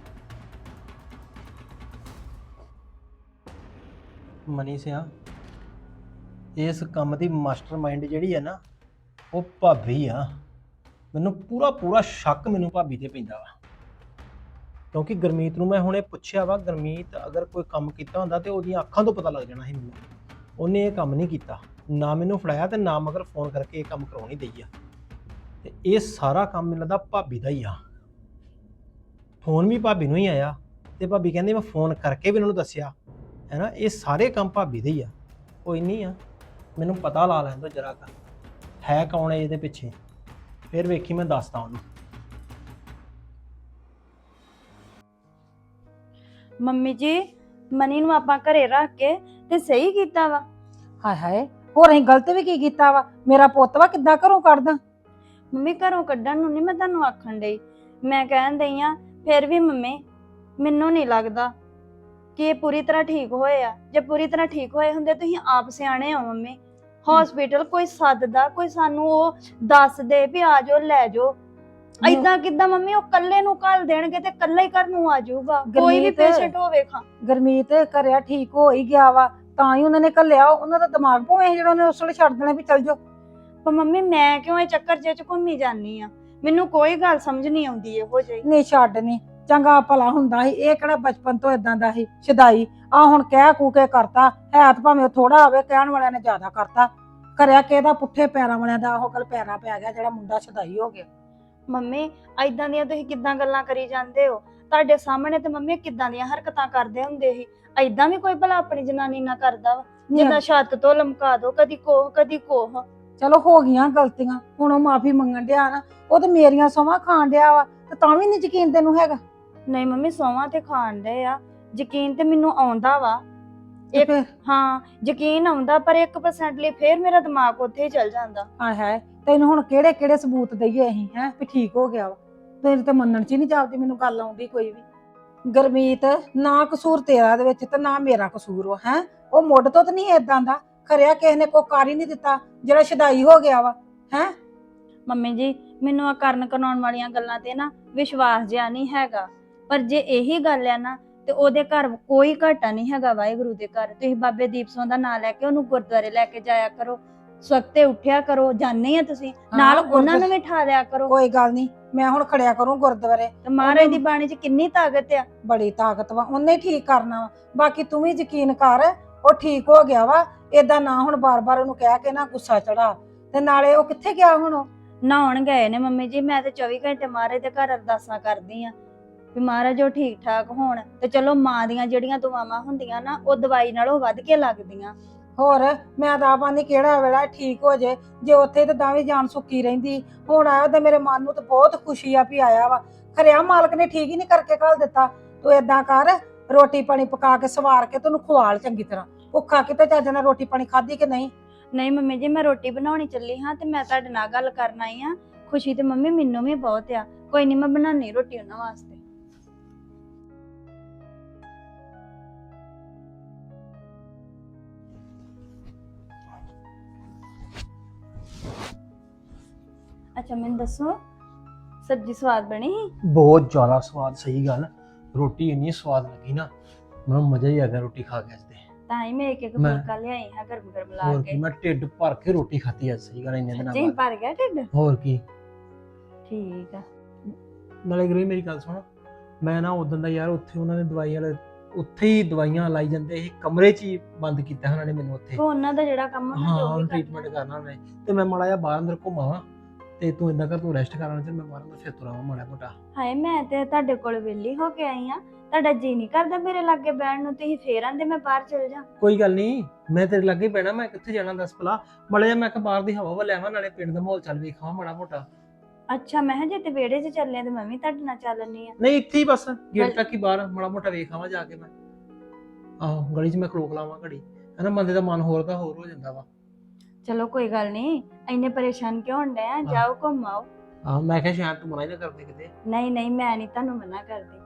ਮਨੀ ਸਿਆ, ਇਸ ਕੰਮ ਦੀ ਮਾਸਟਰਮਾਈਂਡ ਜਿਹੜੀ ਹੈ ਨਾ, ਉਹ ਭਾਬੀ ਆ। ਮੈਨੂੰ ਪੂਰਾ ਪੂਰਾ ਸ਼ੱਕ ਮੈਨੂੰ ਭਾਬੀ ਤੇ ਪੈਂਦਾ ਵਾ। ਕਿਉਂਕਿ ਗਰਮੀਤ ਨੂੰ ਮੈਂ ਹੁਣੇ ਪੁੱਛਿਆ ਵਾ, ਗਰਮੀਤ ਅਗਰ ਕੋਈ ਕੰਮ ਕੀਤਾ ਹੁੰਦਾ ਤੇ ਉਹਦੀਆਂ ਅੱਖਾਂ ਤੋਂ ਪਤਾ ਲੱਗ ਜਾਣਾ ਸੀ ਮੈਨੂੰ। ਉਹਨੇ ਇਹ ਕੰਮ ਨਹੀਂ ਕੀਤਾ। ਨਾ ਮੈਨੂੰ ਫੜਾਇਆ ਤੇ ਨਾ ਮਗਰ ਫੋਨ ਕਰਕੇ ਇਹ ਕੰਮ ਕਰਾਉਣੀ ਦਈ ਆ। ਤੇ ਇਹ ਸਾਰਾ ਕੰਮ ਮੈਨੂੰ ਲੱਗਦਾ ਭਾਬੀ ਦਾ ਹੀ ਆ। ਫੋਨ ਵੀ ਭਾਬੀ ਨੂੰ ਹੀ ਆਇਆ ਤੇ ਭਾਬੀ ਕਹਿੰਦੀ ਮੈਂ ਫੋਨ ਕਰਕੇ ਵੀ ਉਹਨਾਂ ਨੂੰ ਦੱਸਿਆ। ਹੈ ਨਾ ਇਹ ਸਾਰੇ ਕੰਮ ਭਾਬੀ ਦੇ ਹੀ ਆ। ਕੋਈ ਨਹੀਂ ਆ। ਮੈਨੂੰ ਪਤਾ ਲਾ ਲੈਣ ਦੋ ਜਰਾ ਕਰ ਹੈ ਕੌਣ ਹੈ ਇਹਦੇ ਪਿੱਛੇ? ਫਿਰ ਵੇਖੀ ਮੈਂ ਦੱਸਦਾ ਉਹਨੂੰ। ਮੰਮੀ ਜੀ ਮਨੀ ਨੂੰ ਆਪਾਂ ਘਰੇ ਰੱਖ ਕੇ ਤੇ ਸਹੀ ਕੀਤਾ ਵਾ। ਹਾਏ ਹਾਏ ਹੋਰ ਅਸੀਂ ਗਲਤ ਵੀ ਕੀ ਕੀਤਾ ਵਾ? ਮੇਰਾ ਪੁੱਤ ਵਾ ਕਿੱਦਾਂ ਘਰੋਂ ਕੱਢਦਾ? ਮੰਮੀ ਘਰੋਂ ਕੱਢਣ ਨੂੰ ਨਹੀਂ ਮੈਂ ਤੁਹਾਨੂੰ ਆਖਣ ਡਈ। ਮੈਂ ਕਹਿਣ ਡਈ ਆ ਫਿਰ ਵੀ ਮੰਮੀ ਮੈਨੂੰ ਨਹੀਂ ਲੱਗਦਾ ਕਿ ਇਹ ਪੂਰੀ ਤਰ੍ਹਾਂ ਠੀਕ ਹੋਏ ਆ? ਜੇ ਪੂਰੀ ਤਰ੍ਹਾਂ ਠੀਕ ਹੋਏ ਹੁੰਦੇ ਤੁਸੀਂ ਆਪ ਸਿਆਣੇ ਹੋ ਮੰਮੀ। ਹਸਪੀਟਲ ਕੋਈ ਸੱਦਦਾ ਕੋਈ ਸਾਨੂੰ ਉਹ ਦੱਸ ਦੇ ਵੀ ਆ ਜਾਓ ਲੈ ਜਾਓ। ਐਦਾਂ ਕਿੱਦਾਂ ਮੰਮੀ ਉਹ ਕੱਲੇ ਨੂੰ ਘੱਲ ਦੇਣਗੇ ਤੇ ਕੱਲਾ ਹੀ ਘਰ ਨੂੰ ਆ ਜਾਊਗਾ। ਕੋਈ ਵੀ। ਪੇਸ਼ੈਂਟ ਹੋਵੇ ਖਾਂ ਗਰਮੀਤ ਘਰਿਆ ਠੀਕ ਹੋ ਹੀ ਗਿਆ ਵਾ ਤਾਂ ਹੀ ਉਹਨਾਂ ਨੇ ਘੱਲਿਆ। ਉਹਨਾਂ ਦਾ ਦਿਮਾਗ ਭੋਵੇਂ ਜਿਹੜਾ ਉਹਨੇ ਉਸ ਵੇਲੇ ਛੱਡ ਦੇਣਾ ਵੀ ਚੱਲ ਜਾਓ। ਪਰ ਮੰਮੀ ਮੈਂ ਕਿਉਂ ਇਹ ਚੱਕਰ ਜੇ ਚ ਘੁੰਮੀ ਜਾਂਦੀ ਆ? ਮੈਨੂੰ ਕੋਈ ਗੱਲ ਸਮਝ ਨਹੀਂ ਆਉਂਦੀ ਇਹੋ ਜਿਹੀ। ਨਹੀਂ ਛੱਡ ਨਹੀਂ ਚੰਗਾ ਭਲਾ ਹੁੰਦਾ ਸੀ ਇਹ ਕਿਹੜਾ ਬਚਪਨ ਤੋਂ ਇਦਾਂ ਦਾ ਸੀ ਛਦਾਈ। ਆ ਹੁਣ ਕਹਿ ਕੂ ਕੇ ਕਰਤਾ ਹੈ ਤਾਂ ਭਾਵੇਂ ਥੋੜਾ ਹੋਵੇ ਕਹਿਣ ਵਾਲਿਆਂ ਨੇ ਜ਼ਿਆਦਾ ਕਰਤਾ। ਕਰਿਆ ਕਿਹਦਾ ਪੁੱਠੇ ਪੈਰਾਂ ਵਾਲਿਆਂ ਦਾ ਉਹ ਗੱਲ ਪੈਰਾਂ ਪੈ ਗਿਆ ਜਿਹੜਾ ਮੁੰਡਾ ਛਦਾਈ ਹੋ ਗਿਆ। ਮੰਮੀ ਐਦਾਂ ਦੀਆਂ ਤੁਸੀਂ ਕਿੱਦਾਂ ਗੱਲਾਂ ਕਰੀ ਜਾਂਦੇ ਹੋ? ਤੁਹਾਡੇ ਸਾਹਮਣੇ ਤੇ ਮੰਮੀ ਕਿੱਦਾਂ ਦੀਆਂ ਹਰਕਤਾਂ ਕਰਦੇ ਹੁੰਦੇ ਸੀ? ਐਦਾਂ ਵੀ ਕੋਈ ਭਲਾ ਆਪਣੀ ਜਨਾਨੀ ਨਾਲ ਕਰਦਾ ਵਾ? ਜਿੱਦਾਂ ਛੱਤ ਤੋਂ ਲਮਕਾ ਦੋ ਕਦੀ ਕੋਹ ਕਦੀ ਕੋਹ। ਚਲੋ ਹੋ ਗਈਆਂ ਗਲਤੀਆਂ ਹੁਣ ਉਹ ਮਾਫੀ ਮੰਗਣ ਡਿਆ ਨਾ ਉਹ ਤੇ ਮੇਰੀਆਂ ਸਮਾਂ ਖਾਣ ਡਿਆ ਵਾ ਤੇ ਤਾਂ ਵੀ ਨਹੀਂ ਯਕੀਨ ਤੈਨੂੰ ਹੈਗਾ। ਨਹੀਂ ਮੰਮੀ ਸੋਵਾਂ ਤੇ ਖਾਣ ਦੇ ਆ। ਯਕੀਨ ਤੇ ਮੈਨੂੰ ਆਉਂਦਾ ਵਾ। ਇੱਕ- ਹਾਂ ਯਕੀਨ ਆਉਂਦਾ ਪਰ 1% ਲਈ ਫੇਰ ਮੇਰਾ ਦਿਮਾਗ ਉੱਥੇ ਹੀ ਚੱਲ ਜਾਂਦਾ। ਹਾਏ ਹਾਏ ਤੈਨੂੰ ਹੁਣ ਕਿਹੜੇ ਕਿਹੜੇ ਸਬੂਤ ਦਈਏ ਅਸੀਂ ਹੈ? ਵੀ ਠੀਕ ਹੋ ਗਿਆ ਵਾ। ਤੇਰੇ ਤੇ ਮੰਨਣ ਚ ਹੀ ਨਹੀਂ ਚੱਲਦੀ ਮੈਨੂੰ ਗੱਲ ਆਉਂਦੀ ਕੋਈ ਵੀ। ਗਰਮੀਤ ਨਾ ਕਸੂਰ ਤੇਰਾ ਦੇ ਵਿੱਚ ਤੇ ਨਾ ਮੇਰਾ ਕਸੂਰ ਵਾ ਹੈ? ਉਹ ਮੁੱਢ ਤੋਂ ਤਾਂ ਨਹੀਂ ਏਦਾਂ ਦਾ। ਖਰਿਆ ਕਿਸੇ ਨੇ ਕੋਈ ਕਰ ਹੀ ਨਹੀਂ ਦਿੱਤਾ ਜਿਹੜਾ ਛਦਾਈ ਹੋ ਗਿਆ ਵਾ ਹੈ? ਮੰਮੀ ਜੀ ਮੈਨੂੰ ਆ ਕਰਨ ਕਰਾਉਣ ਵਾਲੀਆਂ ਗੱਲਾਂ ਤੇ ਨਾ ਵਿਸ਼ਵਾਸ ਜਿਆ ਨਹੀਂ ਹੈਗਾ। ਪਰ ਜੇ ਇਹੀ ਗੱਲ ਆ ਨਾ ਤੇ ਉਹਦੇ ਘਰ ਕੋਈ ਘਾਟਾ ਨਹੀਂ ਹੈਗਾ ਵਾਹਿਗੁਰੂ ਦੇ ਘਰ। ਤੁਸੀਂ ਬਾਬੇ ਦੀਪ ਸਿੰਘ ਦਾ ਨਾਮ ਲੈ ਕੇ ਉਹਨੂੰ ਗੁਰਦੁਆਰੇ ਲੈ ਕੇ ਜਾਇਆ ਕਰੋ। ਸਵਖਤੇ ਉੱਠਿਆ ਕਰੋ ਜਾਣੇ ਆ ਤੁਸੀਂ। ਨਾਲ ਉਹਨਾਂ ਨੂੰ ਵੀ ਠਾ ਲਿਆ ਕਰੋ। ਕੋਈ ਗੱਲ ਨਹੀਂ ਮੈਂ ਹੁਣ ਖੜਿਆ ਕਰੂੰ ਗੁਰਦੁਆਰੇ। ਤੇ ਮਹਾਰਾਜ ਦੀ ਬਾਣੀ 'ਚ ਕਿੰਨੀ ਤਾਕਤ ਆ। ਬੜੀ ਤਾਕਤ ਵਾ ਉਹਨੇ ਠੀਕ ਕਰਨਾ ਵਾ। ਬਾਕੀ ਤੂੰ ਵੀ ਯਕੀਨ ਕਰ ਉਹ ਠੀਕ ਹੋ ਗਿਆ ਵਾ। ਏਦਾਂ ਨਾ ਹੁਣ ਬਾਰ-ਬਾਰ ਉਹਨੂੰ ਕਹਿ ਕੇ ਨਾ ਗੁੱਸਾ ਚੜਾ ਤੇ ਨਾਲੇ ਉਹ ਕਿੱਥੇ ਗਿਆ ਹੁਣ? ਨਹਾਉਣ ਗਏ ਨੇ ਮੰਮੀ ਜੀ ਮੈਂ ਤੇ 24 ਘੰਟੇ ਮਹਾਰਾਜ ਦੇ ਘਰ ਅਰਦਾਸਾਂ ਕਰਦੀ ਆ। ਵੀ ਮਹਾਰਾਜ ਉਹ ਠੀਕ ਠਾਕ ਹੋਣ ਤੇ ਚਲੋ ਮਾਂ ਦੀਆਂ ਜਿਹੜੀਆਂ ਦੁਆਵਾਂ ਹੁੰਦੀਆਂ ਨਾ ਉਹ ਦਵਾਈ ਨਾਲੋਂ ਵੱਧ ਕੇ ਲੱਗਦੀਆਂ। ਹੋਰ ਮੈਂ ਤਾਂ ਆਪਾਂ ਨਹੀਂ ਕਿਹੜਾ ਵੇਲਾ ਠੀਕ ਹੋ ਜੇ ਜੇ ਉੱਥੇ ਤੇ ਦਾਵੇਂ ਜਾਨ ਸੁੱਕੀ ਰਹਿੰਦੀ। ਹੁਣ ਆਇਆ ਤੇ ਮੇਰੇ ਮਨ ਨੂੰ ਤਾਂ ਬਹੁਤ ਖੁਸ਼ੀ ਆ ਵੀ ਆਇਆ ਵਾ। ਖਰਿਆ ਮਾਲਕ ਨੇ ਠੀਕ ਹੀ ਨਹੀਂ ਕਰਕੇ ਘੱਲ ਦਿੱਤਾ। ਤੂੰ ਏਦਾਂ ਕਰ ਰੋਟੀ ਪਾਣੀ ਪਕਾ ਕੇ ਸਵਾਰ ਕੇ ਤੈਨੂੰ ਖਵਾਲ ਚੰਗੀ ਤਰ੍ਹਾਂ। ਭੁੱਖਾ ਕਿਤੇ ਚੱਜ ਨਾਲ ਰੋਟੀ ਪਾਣੀ ਖਾਧੀ ਕਿ ਨਹੀਂ? ਨਹੀਂ ਮੰਮੀ ਜੀ ਮੈਂ ਰੋਟੀ ਬਣਾਉਣੀ ਚੱਲੀ ਹਾਂ ਤੇ ਮੈਂ ਤੁਹਾਡੇ ਨਾਲ ਗੱਲ ਕਰਨ ਆਈ ਆ ਖੁਸ਼ੀ ਤੇ ਮੰਮੀ ਮੈਨੂੰ ਵੀ ਬਹੁਤ ਆ। ਕੋਈ ਨਹੀਂ ਮੈਂ ਬਣਾਉਣੀ ਰੋਟੀ ਉਹਨਾਂ ਵਾਸਤੇ। ਅੱਛਾ ਮੈਨੂੰ ਦੱਸੋ ਸਬਜ਼ੀ ਸਵਾਦ ਬਣੀ ਸੀ? ਬਹੁਤ ਜ਼ਿਆਦਾ ਸਵਾਦ ਸਹੀ ਗੱਲ। ਰੋਟੀ ਇੰਨੀ ਸਵਾਦ ਲੱਗੀ ਨਾ ਮੈਨੂੰ ਮਜ਼ਾ ਹੀ ਆ ਗਿਆ ਰੋਟੀ ਖਾ ਕੇ ਅੱਜ ਤੇ। ਤਾਂ ਹੀ ਮੈਂ ਇੱਕ ਇੱਕ ਮੈਂ- ਫੁਲਕਾ ਲਿਆਈ ਹਾਂ ਗਰਮ ਗਰਮ ਲਾ ਹੋਰ ਕੇ। ਕੀ ਮੈਂ ਢਿੱਡ ਭਰ ਕੇ ਰੋਟੀ ਖਾਧੀ ਅੱਜ ਸਹੀ ਗੱਲ ਇੰਨੇ ਦਿਨਾਂ ਜੀ ਬਾਅਦ। ਭਰ ਗਿਆ ਢਿੱਡ? ਹੋਰ ਕੀ। ਠੀਕ ਆ। ਨਾਲੇ ਗਰੀ ਮੇਰੀ ਗੱਲ ਸੁਣ। ਮੈਂ ਨਾ ਉਦੋਂ ਦਾ ਯਾਰ ਉੱਥੇ ਉਹਨਾਂ ਨੇ ਦਵਾਈ ਵਾਲੇ ਉੱਥੇ ਹੀ ਦਵਾਈਆਂ ਲਾਈ ਜਾਂਦੇ ਸੀ ਕਮਰੇ 'ਚ ਹੀ ਬੰਦ ਕੀਤਾ ਉਹਨਾਂ ਨੇ ਮੈਨੂੰ ਉੱਥੇ। ਉਹ ਉਹਨਾਂ ਦਾ ਜਿਹੜਾ ਕੰਮ ਹੁੰਦਾ ਹਾਂ ਜੋ ਵੀ ਉਹਨ ਕਰਨਾ। ਟ੍ਰੀਟਮੈਂਟ ਕਰਨਾ ਉਹਨੇ ਤੇ ਮੈਂ ਮਾੜਾ ਜਿਹਾ ਬਾਹਰ ਅੰਦਰ ਘੁੰਮਾਵਾਂ ਤੇ ਤੂੰ ਇਦਾਂ ਕਰ ਤੂੰ ਰੈਸਟ ਕਰਾਉਣਾ ਤੇ ਮੈਂ ਬਾਹਰ ਅੰਦਰ ਫਿਰ ਤੁਰਾਵਾਂ ਮਾੜਾ ਮੋਟਾ। ਹਾਏ ਮੈਂ ਤੇ ਤੁਹਾਡੇ ਕੋਲ ਵਿਹਲੀ ਹੋ ਕੇ ਆਈ ਆ। ਤੁਹਾਡਾ ਜੀ ਨਹੀਂ ਕਰਦਾ ਮੇਰੇ ਲਾਗੇ ਬੈਠਣ ਨੂੰ ਤੁਸੀਂ ਫੇਰ ਆਂਦੇ ਮੈਂ ਬਾਹਰ ਚਲ ਜਾ। ਕੋਈ ਗੱਲ ਨਹੀਂ ਮੈਂ ਤੇਰੇ ਲੱਗੇ ਪੈਣਾ ਮੈਂ ਕਿੱਥੇ ਜਾਣਾ ਦੱਸ ਭਲਾ। ਮਾੜਾ ਜਿਹਾ ਮੈਂ ਕਿ ਬਾਹਰ ਦੀ ਹਵਾ ਵਾ ਲੈਵਾਂ ਨਾਲੇ ਪਿੰਡ ਦਾ ਮਾਹੌਲ ਚੱਲ ਵੇਖਾਂ ਮਾੜਾ ਮੋਟਾ। ਅੱਛਾ ਮੈਂ ਕਿਹਾ ਜੇ ਤੇ ਵਿਹੜੇ 'ਚ ਚੱਲੇ ਆ ਤੇ ਮੈਂ ਵੀ ਤੁਹਾਡੇ ਨਾਲ ਚੱਲਣੀ ਆ। ਨਹੀਂ ਇੱਥੇ ਹੀ ਬਸ ਗੇਟ ਤੱਕ ਹੀ ਬਾਹਰ ਮਾੜਾ ਮੋਟਾ ਵੇਖ ਆਵਾਂ ਜਾ ਕੇ ਮੈਂ। ਆਹੋ ਗਲੀ 'ਚ ਮੈਂ ਖਲੋਕ ਲਾਵਾਂ ਘੜੀ। ਹਨਾ ਬੰਦੇ ਦਾ ਮਨ ਹੋਰ ਦਾ ਹੋਰ ਹੋ ਜਾਂਦਾ ਵਾ। ਚਲੋ ਕੋਈ ਗੱਲ ਨਹੀਂ ਇੰਨੇ ਪਰੇਸ਼ਾਨ ਕਿਉਂ ਹੁੰਦੇ ਆ? ਜਾਓ ਘੁੰਮ ਆਓ। ਆਹ ਮੈਂ ਕਿਹਾ ਸ਼ਾਇਦ ਤੂੰ ਮਨਾ ਹੀ ਨਾ ਕਰਦੇ ਕਿਤੇ। ਨਹੀਂ ਨਹੀਂ ਮੈਂ ਨਹੀਂ ਤੁਹਾਨੂੰ ਮਨਾ ਕਰਦੀ।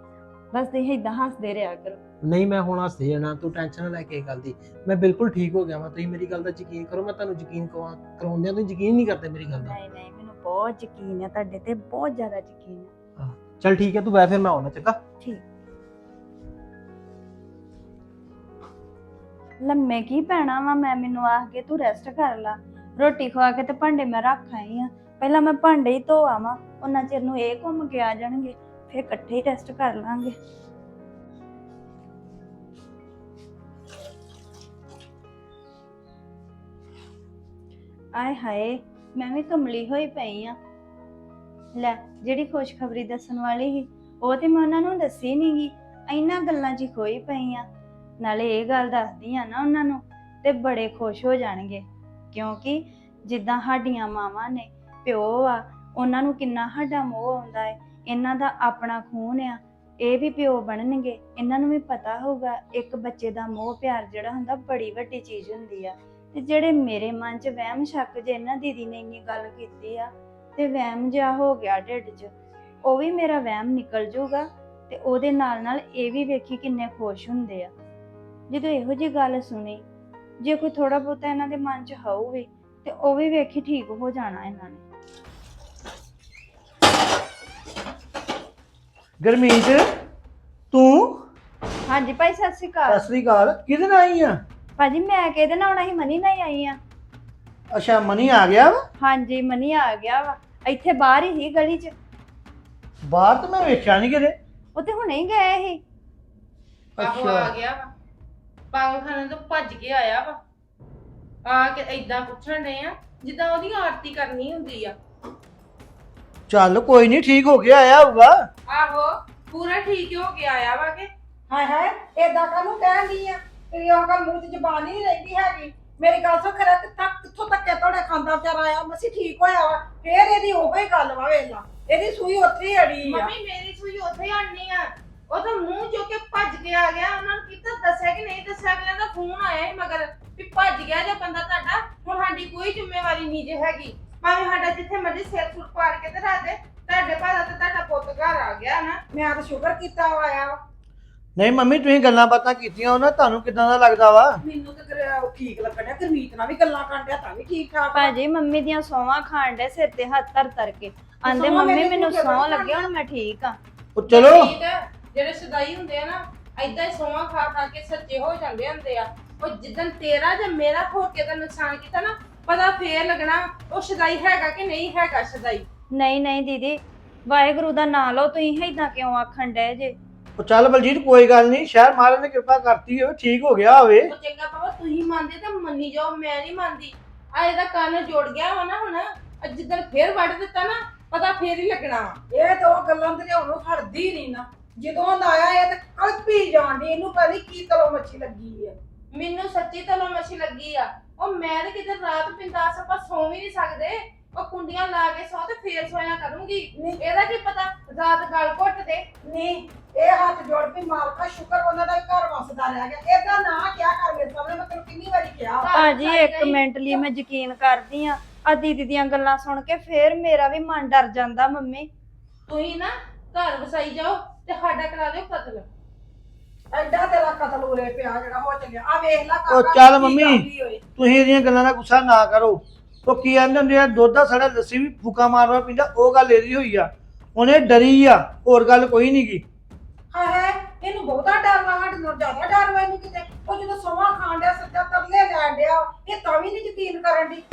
ਬਸ ਤੁਸੀਂ ਇਦਾਂ ਹੱਸਦੇ ਰਿਹਾ ਕਰੋ। ਨਹੀਂ ਮੈਂ ਹੁਣ ਹੱਸਦੇ ਜਾਣਾ ਤੂੰ ਟੈਨਸ਼ਨ ਨਾ ਲੈ ਕੇ ਇਹ ਗੱਲ ਦੀ। ਮੈਂ ਬਿਲਕੁਲ ਠੀਕ ਹੋ ਗਿਆ ਮੈਂ ਤੁਸੀਂ ਮੇਰੀ ਗੱਲ ਦਾ ਯਕੀਨ ਕਰੋ ਮੈਂ ਤੁਹਾਨੂੰ ਯਕੀਨ ਕਰਵਾ ਕਰਾਉਂਦਿਆਂ ਤੁਸੀਂ ਯਕੀਨ ਨਹੀਂ ਕਰਦੇ ਮੇਰੀ ਗੱਲ ਦਾ। ਨਹੀਂ ਨਹੀਂ ਮੈਨੂੰ ਬਹੁਤ ਯਕੀਨ ਹੈ ਤੁਹਾਡੇ ਤੇ ਬਹੁਤ ਜ਼ਿਆਦਾ ਯਕੀਨ ਹੈ ਚਲ ਠੀਕ ਹੈ ਤੂੰ ਬੈ ਫਿਰ ਮੈਂ ਆਉਣਾ ਚੰਗਾ? ਲੰਮੇ ਕੀ ਪੈਣਾ ਵਾ, ਮੈਂ ਮੈਨੂੰ ਆਖ ਕੇ ਤੂੰ ਰੈਸਟ ਕਰ ਲਾ। ਰੋਟੀ ਖਵਾ ਕੇ ਤੇ ਭਾਂਡੇ ਮੈਂ ਰੱਖ ਆਈ ਆ। ਪਹਿਲਾਂ ਮੈਂ ਭਾਂਡੇ ਹੀ ਧੋ ਆਵਾਂ, ਉਹਨਾਂ ਚਿਰ ਨੂੰ ਇਹ ਘੁੰਮ ਕੇ ਆ ਜਾਣਗੇ, ਫਿਰ ਇਕੱਠੇ ਹੀ ਰੈਸਟ ਕਰ ਲਾਂਗੇ। ਆਏ ਹਾਏ, ਮੈਂ ਵੀ ਕਮਲੀ ਹੋਈ ਪਈ ਆ। ਲੈ, ਜਿਹੜੀ ਖੁਸ਼ਖਬਰੀ ਦੱਸਣ ਵਾਲੀ ਸੀ, ਉਹ ਤੇ ਮੈਂ ਉਹਨਾਂ ਨੂੰ ਦੱਸੀ ਨਹੀਂਗੀ ਇੰਨਾ ਗੱਲਾਂ 'ਚ ਹੀ ਖੋਈ ਪਈ ਆ। ਨਾਲੇ ਇਹ ਗੱਲ ਦੱਸਦੀ ਆ ਨਾ ਉਹਨਾਂ ਨੂੰ, ਤੇ ਬੜੇ ਖੁਸ਼ ਹੋ ਜਾਣਗੇ। ਕਿਉਂਕਿ ਜਿੱਦਾਂ ਸਾਡੀਆਂ ਮਾਵਾਂ ਨੇ, ਪਿਓ ਆ, ਉਹਨਾਂ ਨੂੰ ਕਿੰਨਾ ਸਾਡਾ ਮੋਹ ਆਉਂਦਾ ਹੈ ਇਹਨਾਂ ਦਾ ਆਪਣਾ ਖੂਨ ਆ, ਇਹ ਵੀ ਪਿਓ ਬਣਨਗੇ। ਇਹਨਾਂ ਨੂੰ ਵੀ ਪਤਾ ਹੋਊਗਾ, ਇੱਕ ਬੱਚੇ ਦਾ ਮੋਹ ਪਿਆਰ ਜਿਹੜਾ ਹੁੰਦਾ, ਬੜੀ ਵੱਡੀ ਚੀਜ਼ ਹੁੰਦੀ ਆ। ਤੇ ਜਿਹੜੇ ਮੇਰੇ ਮਨ 'ਚ ਵਹਿਮ ਸ਼ੱਕ ਜੇ ਇਹਨਾਂ ਦੀਦੀ ਨੇ ਇੰਨੀ ਗੱਲ ਕੀਤੀ ਆ, ਤੇ ਵਹਿਮ ਜਿਹਾ ਹੋ ਗਿਆ ਢਿੱਡ 'ਚ, ਉਹ ਵੀ ਮੇਰਾ ਵਹਿਮ ਨਿਕਲ ਜਾਊਗਾ ਤੇ ਉਹਦੇ ਨਾਲ ਨਾਲ ਇਹ ਵੀ ਵੇਖੀ ਕਿੰਨੇ ਖੁਸ਼ ਹੁੰਦੇ ਆ। ਜਦੋਂ ਇਹੋ ਜੀ ਗੱਲ ਸੁਣੀ ਜੇ ਕੋਈ ਥੋੜਾ ਬਹੁਤਾ ਇਹਨਾਂ ਦੇ ਮਨ 'ਚ ਹੋਊ ਵੀ ਤੇ ਉਹ ਵੀ ਵੇਖੀ ਠੀਕ ਹੋ ਜਾਣਾ ਇਹਨਾਂ ਨੇ। ਗਰਮੀਤ ਤੂੰ? ਹਾਂਜੀ ਭਾਈ ਸਤਿ ਸ਼੍ਰੀ ਅਕਾਲ। ਸਤਿ ਸ੍ਰੀ ਅਕਾਲ। ਕਿਹਦੇ ਨਾਲ ਆਈ ਆ? ਭਾਜੀ ਮੈਂ ਕਿਹਦੇ ਨਾਲ ਆਉਣਾ ਸੀ? ਮਨੀ ਨਾਲ ਹੀ ਆਈ ਆ। ਅੱਛਾ ਮਨੀ ਆ ਗਿਆ ਵਾ? ਹਾਂਜੀ ਮਨੀ ਆ ਗਿਆ ਵਾ। ਇੱਥੇ ਬਾਹਰ ਹੀ ਸੀ ਗਲੀ 'ਚ। ਬਾਹਰ ਤਾਂ ਮੈਂ ਵੇਖਿਆ ਨਹੀਂ ਕਿਤੇ। ਉਹ ਤੇ ਹੁਣੇ ਹੀ ਗਏ ਸੀ। ਆਹੋ ਆ ਗਿਆ ਵਾ। ਪਾਗਲਖਾਨੇ ਤੋਂ ਭੱਜ ਕੇ ਆਇਆ ਵਾ। ਆ ਕੇ ਏਦਾਂ ਪੁੱਛਣ ਡਏ ਆ ਜਿੱਦਾਂ ਉਹਦੀ ਆਰਤੀ ਕਰਨੀ ਹੁੰਦੀ ਆ। ਚੱਲ ਕੋਈ ਨਹੀਂ ਠੀਕ ਹੋ ਗਿਆ ਆਇਆ ਹੋਊਗਾ। ਆਹੋ ਪੂਰਾ ਠੀਕ ਹੋ ਕੇ ਆਇਆ ਵਾ ਕਿ। ਹਾਏ ਹਾਏ ਏਦਾਂ ਕਾਹਨੂੰ ਕਹਿਣ ਦੀ ਆ? ਤੇਰੀ ਉਹ ਗੱਲ ਮੂੰਹ 'ਚ ਜ਼ਬਾਨ ਹੀ ਨਹੀਂ ਰਹਿੰਦੀ ਹੈਗੀ। ਮੇਰੀ ਗੱਲ ਸੁਣ ਖਰਾ ਤੇ ਤੱਕ ਕਿੱਥੋਂ ਤੱਕ ਤੋੜੇ ਖਾਂਦਾ ਵਿਚਾਰਾ ਆਇਆ? ਮਸੀ ਠੀਕ ਹੋਇਆ ਵਾ। ਫੇਰ ਇਹਦੀ ਉਹੋ ਹੀ ਗੱਲ ਵਾ ਵੇਲਾ ਇਹਦੀ ਸੂਈ ਉੱਥੇ ਹੀ ਅੜੀ ਆ। ਮੰਮੀ ਮੇਰੀ ਸੂਈ ਉੱਥੇ ਹੀ ਆਣੀ ਆ। ਉਹ ਤਾਂ ਮੂੰਹ ਚੁੱਕ ਕੇ ਭੱਜ ਕੇ ਆ ਗਿਆ ਉਹਨਾਂ ਨੂੰ ਕਿਤਾ ਦੱਸਿਆ ਕਿ ਨਹੀਂ ਦੱਸਿਆ ਅਗਲਿਆਂ ਦਾ ਫੋਨ ਆਇਆ ਸੀ ਮਗਰ ਵੀ ਭੱਜ ਗਿਆ ਜੇ ਬੰਦਾ ਤੁਹਾਡਾ ਹੁਣ ਸਾਡੀ ਕੋਈ ਜ਼ਿੰਮੇਵਾਰੀ ਨਹੀਂ ਜੇ ਹੈਗੀ। ਭਾਵੇਂ ਸਾਡਾ ਜਿੱਥੇ ਮਰਜ਼ੀ ਸਿਰ ਸੁਰ ਪਾੜ ਕੇ ਤੇ ਰੱਖ ਦੇ ਤੁਹਾਡੇ ਭਾਦਾ ਤੇ ਤੁਹਾਡਾ ਪੁੱਤ ਘਰ ਆ ਗਿਆ ਨਾ ਮੈਂ ਤਾਂ ਸ਼ੁਕਰ ਕੀਤਾ ਵਾ ਆਇਆ ਵਾ। ਨਹੀਂ ਮੰਮੀ ਤੁਸੀਂ ਗੱਲਾਂ ਬਾਤਾਂ ਕੀਤੀਆਂ ਉਹਨਾਂ ਤੁਹਾਨੂੰ ਕਿਦਾਂ ਦਾ ਲੱਗਦਾ ਵਾ? ਮੈਨੂੰ ਤਾਂ ਕਰ- ਉਹ ਠੀਕ ਲੱਗਣਿਆ ਗੁਰਮੀਤ ਨਾਲ ਵੀ ਗੱਲਾਂ ਕਰਨ ਡਿਆ ਤਾਂ ਵੀ ਠੀਕ ਠਾਕ ਵਾ। ਭਾਜੀ ਮੰਮੀ ਦੀਆਂ ਸੌਵਾਂ ਖਾਣ ਦੇ ਸਿਰ ਤੇ ਹੱਥ ਧਰ ਧਰ ਕੇ। ਆਂਦੇ ਸਹੁੰ ਮੰਮੀ ਮੇਰੇ ਮੈਨੂੰ ਭੁੱਖੇ ਸੌਂ ਬੜੀ ਲੱਗੇ ਹੁਣ ਮੈਂ ਠੀਕ ਆ। ਉਹ ਚਲੋ। ਠੀਕ ਆ, ਜਿਹੜੇ ਸਦਾਈ ਹੁੰਦੇ ਆ ਨਾ ਐਦਾਂ ਹੀ ਸੋਹਾਂ ਖਾ ਖਾ ਕੇ ਸੱਚੇ ਹੋ ਜਾਂਦੇ ਹੁੰਦੇ ਆ। ਉਹ ਜਿੱਦਨ ਤੇਰਾ ਜਾਂ ਮੇਰਾ ਠੋਕੇ ਦਾ ਨੁਕਸਾਨ ਕੀਤਾ ਨਾ ਪਤਾ ਫੇਰ ਲੱਗਣਾ ਉਹ ਸਦਾਈ ਹੈਗਾ ਕਿ ਨਹੀਂ ਹੈਗਾ ਸਦਾਈ। ਨਹੀਂ ਨਹੀਂ ਦੀਦੀ ਵਾਹਿਗੁਰੂ ਦਾ ਨਾਂ ਲਓ ਤੁਸੀਂ ਏਦਾਂ ਕਿਉਂ ਆਖਣ ਡਏ ਜੇ? ਉਹ ਚੱਲ ਬਲਜੀਤ ਕੋਈ ਗੱਲ ਨਹੀਂ ਸ਼ਾਇਦ ਮਹਾਰਾਜ ਨੇ ਕਿਰਪਾ ਕਰਤੀ ਹੋਵੇ ਠੀਕ ਹੋ ਗਿਆ ਹੋਵੇ। ਉਹ ਚੰਗਾ ਪਾਪਾ ਤੁਸੀਂ ਮੰਨਦੇ ਤਾਂ ਮੰਨੀ ਜਾਓ ਮੈਂ ਨਹੀਂ ਮੰਨਦੀ। ਆ ਇਹਦਾ ਕੰਨ ਜੋੜ ਗਿਆ ਵਾ ਨਾ ਹੁਣ ਅੱਜ ਜਿੱਦਣ ਫੇਰ ਵੱਢ ਦਿੱਤਾ ਨਾ ਪਤਾ ਫੇਰ ਹੀ ਲੱਗਣਾ ਵਾ। ਇਹ ਤਾਂ ਉਹ ਗੱਲਾਂ ਤੇ ਉਹਨੂੰ ਹਟਦੀ ਨਹੀਂ ਨਾ। ਜਦੋਂ ਦਾ ਆਇਆ ਇਹ ਤਾਂ ਕਲਪੀ ਜਾਂਦੀ ਇਹਨੂੰ ਪਤਾ ਕੀ ਤਲੋ ਮੱਛੀ ਲੱਗੀ ਹੈ। ਮੈਨੂੰ ਸੱਚੀ ਤਲੋਂ ਮੱਛੀ ਲੱਗੀ ਆ। ਉਹ ਮੈਂ ਤੇ ਕਿਤੇ ਰਾਤ ਪਿੰਦਾਸ ਆਪਾਂ ਸੌਂ ਵੀ ਨਹੀਂ ਸਕਦੇ। ਉਹ ਕੁੰਡੀਆਂ ਲਾ ਕੇ ਸੌ ਤੇ ਫੇਰ ਸੋਇਆ ਕਰੂੰਗੀ। ਇਹਦਾ ਕੀ ਪਤਾ? ਰਾਤ ਗਲ ਘੁੱਟ ਦੇ। ਨਹੀਂ ਇਹ ਹੱਥ ਜੋੜ ਕੇ ਮਾਲਕਾ ਸ਼ੁਕਰ ਉਹਨਾਂ ਦਾ ਘਰ ਵਸਦਾ ਰਹਿ ਗਿਆ। ਇਹਦਾ ਨਾ ਕਿਆ ਕਰ ਮੇਰੇ ਸਾਹਮਣੇ? ਮੈਂ ਤੈਨੂੰ ਕਿੰਨੀ ਵਾਰੀ ਕਿਹਾ। ਵਾ। ਭਾਜੀ ਇੱਕ ਗਈ। ਮਿੰਟ ਲਈ ਮੈਂ ਯਕੀਨ ਕਰਦੀ ਆ ਆ ਦੀਦੀ ਦੀਆਂ ਗੱਲਾਂ ਸੁਣ ਕੇ ਫੇਰ ਮੇਰਾ ਵੀ ਮਨ ਡਰ ਜਾਂਦਾ ਮੰਮੀ। ਤੁਸੀਂ ਨਾ ਘਰ ਵਸਾਈ ਜਾਓ। ਤੇ ਸਾਡਾ ਕਰਾ ਦਿਓ ਕਤਲ। ਐਡਾ ਤੇਰਾ ਕਤਲ ਉਰੇ ਪਿਆ ਜਿਹੜਾ ਹੋ ਚੱਲਿਆ। ਆ ਵੇਖ ਲੈ ਉਹ ਕਾਕਾ ਚੱਲ ਕੀ ਮੰਮੀ। ਹੋਏ। ਤੁਸੀਂ ਇਹਦੀਆਂ ਗੱਲਾਂ ਦਾ ਗੁੱਸਾ ਨਾ ਕਰੋ। ਉਹ ਕੀ ਕਹਿੰਦੇ ਹੁੰਦੇ ਆ ਦੁੱਧ ਦਾ ਸੜਾ ਲੱਸੀ ਵੀ ਫੂਕਾ ਮਾਰਵਾ ਪੀਂਦਾ ਉਹ ਗੱਲ ਇਹਦੀ ਹੋਈ ਆ। ਉਹਨੇ ਡਰੀ ਆ ਹੋਰ ਗੱਲ ਕੋਈ ਨਹੀਂ ਗੀ। ਹਾਂ ਹੈ ਇਹਨੂੰ ਬਹੁਤਾ ਡਰ ਵਾ ਸਾਡੇ ਨਾਲ ਜ਼ਿਆਦਾ ਡਰ ਵਾ ਇਹਨੂੰ ਕਿਤੇ। ਉਹ ਜਦੋਂ ਸਮਾਂ ਖਾਣ ਡਿਆ ਸੱਚਾ ਤਰਲੇ ਲੈਣ ਡਿਆ ਇਹ ਤਾਂ ਵੀ ਨਹੀਂ ਯਕੀਨ ਕਰਨ ਦੀ